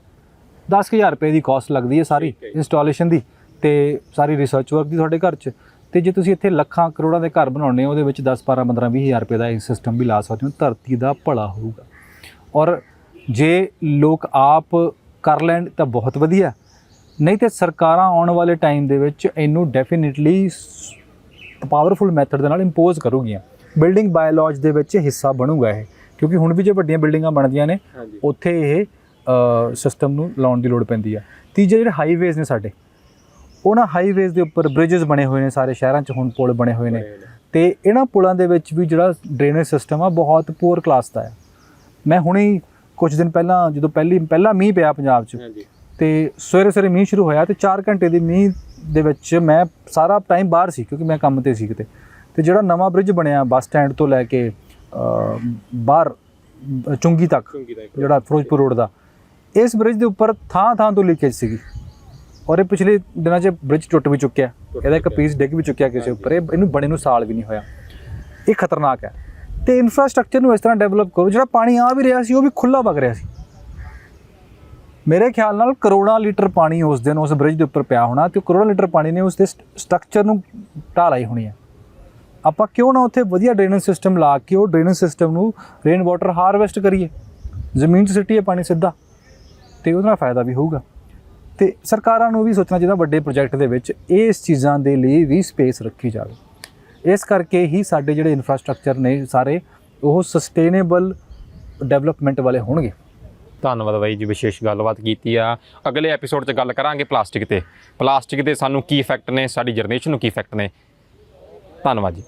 10000 ਰੁਪਏ ਦੀ ਕਾਸਟ ਲੱਗਦੀ ਹੈ ਸਾਰੀ ਹੈ। ਇੰਸਟਾਲੇਸ਼ਨ ਦੀ ਤੇ ਸਾਰੀ ਰਿਸਰਚ ਵਰਕ ਦੀ ਤੁਹਾਡੇ ਘਰ 'ਚ। ਤੇ ਜੇ ਤੁਸੀਂ ਇੱਥੇ ਲੱਖਾਂ ਕਰੋੜਾਂ ਦੇ ਘਰ ਬਣਾਉਣੇ ਆ ਉਹਦੇ ਵਿੱਚ 10 12 15 20000 ਰੁਪਏ ਦਾ ਇਹ ਸਿਸਟਮ ਵੀ ਲਾ ਸਕਦੇ ਹੋ ਧਰਤੀ ਦਾ ਭਲਾ ਹੋਊਗਾ। ਔਰ ਜੇ ਲੋਕ ਆਪ ਕਰ ਲੈਣ ਤਾਂ ਬਹੁਤ ਵਧੀਆ। ਨਹੀਂ ਤੇ ਸਰਕਾਰਾਂ ਆਉਣ ਵਾਲੇ ਟਾਈਮ ਦੇ ਵਿੱਚ ਇਹਨੂੰ ਡੈਫੀਨਿਟਲੀ ਪਾਵਰਫੁਲ ਮੈਥਡ ਦੇ ਨਾਲ ਇੰਪੋਜ਼ ਕਰੂਗੀਆਂ। ਬਿਲਡਿੰਗ ਬਾਇਓਲੋਜੀ ਦੇ ਵਿੱਚ ਹਿੱਸਾ ਬਣੂਗਾ ਇਹ। ਕਿਉਂਕਿ ਹੁਣ ਵੀ ਜੇ ਵੱਡੀਆਂ ਬਿਲਡਿੰਗਾਂ ਬਣਦੀਆਂ ਨੇ ਉੱਥੇ ਇਹ ਸਿਸਟਮ ਨੂੰ ਲਾਉਣ ਦੀ ਲੋੜ ਪੈਂਦੀ ਆ। ਤੀਜੇ ਜਿਹੜੇ ਹਾਈਵੇਜ਼ ਨੇ ਸਾਡੇ ਉਹਨਾਂ ਹਾਈਵੇਜ਼ ਦੇ ਉੱਪਰ ਬ੍ਰਿਜਸ ਬਣੇ ਹੋਏ ਨੇ ਸਾਰੇ ਸ਼ਹਿਰਾਂ 'ਚ ਹੁਣ ਪੁਲ ਬਣੇ ਹੋਏ ਨੇ। ਤੇ ਇਹਨਾਂ ਪੁਲਾਂ ਦੇ ਵਿੱਚ ਵੀ ਜਿਹੜਾ ਡਰੇਨੇਜ ਸਿਸਟਮ ਆ ਬਹੁਤ ਪੂਰ ਕਲਾਸ ਦਾ ਹੈ ਮੈਂ ਹੁਣੇ ਕੁਝ ਦਿਨ ਪਹਿਲਾਂ ਜਦੋਂ ਪਹਿਲੀ ਪਹਿਲਾ ਮੀਂਹ ਪਿਆ ਪੰਜਾਬ 'ਚ ਤੇ ਸਵੇਰੇ ਸਵੇਰੇ ਮੀਂਹ ਸ਼ੁਰੂ ਹੋਇਆ ਤੇ 4 ਘੰਟੇ ਦੇ ਮੀਂਹ ਦੇ ਵਿੱਚ ਮੈਂ ਸਾਰਾ ਟਾਈਮ ਬਾਹਰ ਸੀ ਕਿਉਂਕਿ ਮੈਂ ਕੰਮ ਤੇ ਸੀ ਕਿਤੇ। ਤੇ ਜਿਹੜਾ ਨਵਾਂ ਬ੍ਰਿਜ ਬਣਿਆ ਬੱਸ ਸਟੈਂਡ ਤੋਂ ਲੈ ਕੇ ਬਾਹਰ ਚੁੰਗੀ ਤੱਕ ਜਿਹੜਾ ਫਿਰੋਜ਼ਪੁਰ ਰੋਡ ਦਾ। ਇਸ ਬ੍ਰਿਜ ਦੇ ਉੱਪਰ ਥਾਂ ਥਾਂ ਤੋਂ ਲੀਕੇਜ ਸੀਗੀ। ਔਰ ਇਹ ਪਿਛਲੇ ਦਿਨਾਂ 'ਚ ਬ੍ਰਿਜ ਟੁੱਟ ਵੀ ਚੁੱਕਿਆ। ਇਹਦਾ ਇੱਕ। ਪੀਸ ਡਿੱਗ ਵੀ ਚੁੱਕਿਆ ਕਿਸੇ ਉੱਪਰ। ਇਹ ਇਹਨੂੰ ਬਣੇ ਨੂੰ ਸਾਲ ਵੀ ਨਹੀਂ ਹੋਇਆ। ਇਹ ਖਤਰਨਾਕ ਹੈ। ਤੇ ਇਨਫਰਾਸਟ੍ਰਕਚਰ ਨੂੰ ਇਸ ਤਰ੍ਹਾਂ ਡਿਵੈਲਪ ਕਰੋ ਜਿਹੜਾ ਪਾਣੀ ਆ ਵੀ ਰਿਹਾ ਸੀ ਉਹ ਵੀ ਖੁੱਲਾ ਵਗ ਰਿਹਾ ਸੀ। ਮੇਰੇ ਖਿਆਲ ਨਾਲ ਕਰੋੜਾਂ ਲੀਟਰ ਪਾਣੀ ਉਸ ਦਿਨ ਉਸ ਬ੍ਰਿਜ ਦੇ ਉੱਪਰ ਪਿਆ ਹੋਣਾ ਤੇ ਕਰੋੜਾਂ ਲੀਟਰ ਪਾਣੀ ਨੇ ਉਸ ਦੇ ਸਟਰਕਚਰ ਨੂੰ ਢਾਹ ਲਾਈ ਹੋਣੀ ਹੈ। ਆਪਾਂ ਕਿਉਂ ਨਾ ਉੱਥੇ ਵਧੀਆ ਡਰੇਨੇਜ ਸਿਸਟਮ ਲਾ ਕੇ ਉਹ ਡਰੇਨੇਜ ਸਿਸਟਮ ਨੂੰ ਰੇਨ ਵਾਟਰ ਹਾਰਵੈਸਟ ਕਰੀਏ। ਜ਼ਮੀਨ 'ਚ ਸਿੱਟੀਏ ਪਾਣੀ ਸਿੱਧਾ, ਤੇ ਉਹਦੇ ਨਾਲ ਫਾਇਦਾ ਵੀ ਹੋਊਗਾ। ਤੇ ਸਰਕਾਰਾਂ ਨੂੰ ਵੀ ਸੋਚਣਾ ਚਾਹੀਦਾ ਵੱਡੇ ਪ੍ਰੋਜੈਕਟ ਦੇ ਵਿੱਚ ਇਸ ਚੀਜ਼ਾਂ ਦੇ ਲਈ ਵੀ ਸਪੇਸ ਰੱਖੀ ਜਾਵੇ। ਇਸ ਕਰਕੇ ਹੀ ਸਾਡੇ ਜਿਹੜੇ ਇਨਫਰਾਸਟ੍ਰਕਚਰ ਨੇ ਸਾਰੇ, ਉਹ ਸਸਟੇਨੇਬਲ ਡਿਵੈਲਪਮੈਂਟ ਵਾਲੇ ਹੋਣਗੇ। ਧੰਨਵਾਦ ਬਾਈ ਜੀ, ਵਿਸ਼ੇਸ਼ ਗੱਲਬਾਤ ਕੀਤੀ ਆ। ਅਗਲੇ ਐਪੀਸੋਡ 'ਚ ਗੱਲ ਕਰਾਂਗੇ ਪਲਾਸਟਿਕ ਤੇ। ਪਲਾਸਟਿਕ ਦੇ ਸਾਨੂੰ ਕੀ ਇਫੈਕਟ ਨੇ, ਸਾਡੀ ਜਨਰੇਸ਼ਨ ਨੂੰ ਕੀ ਇਫੈਕਟ ਨੇ। ਧੰਨਵਾਦ ਜੀ।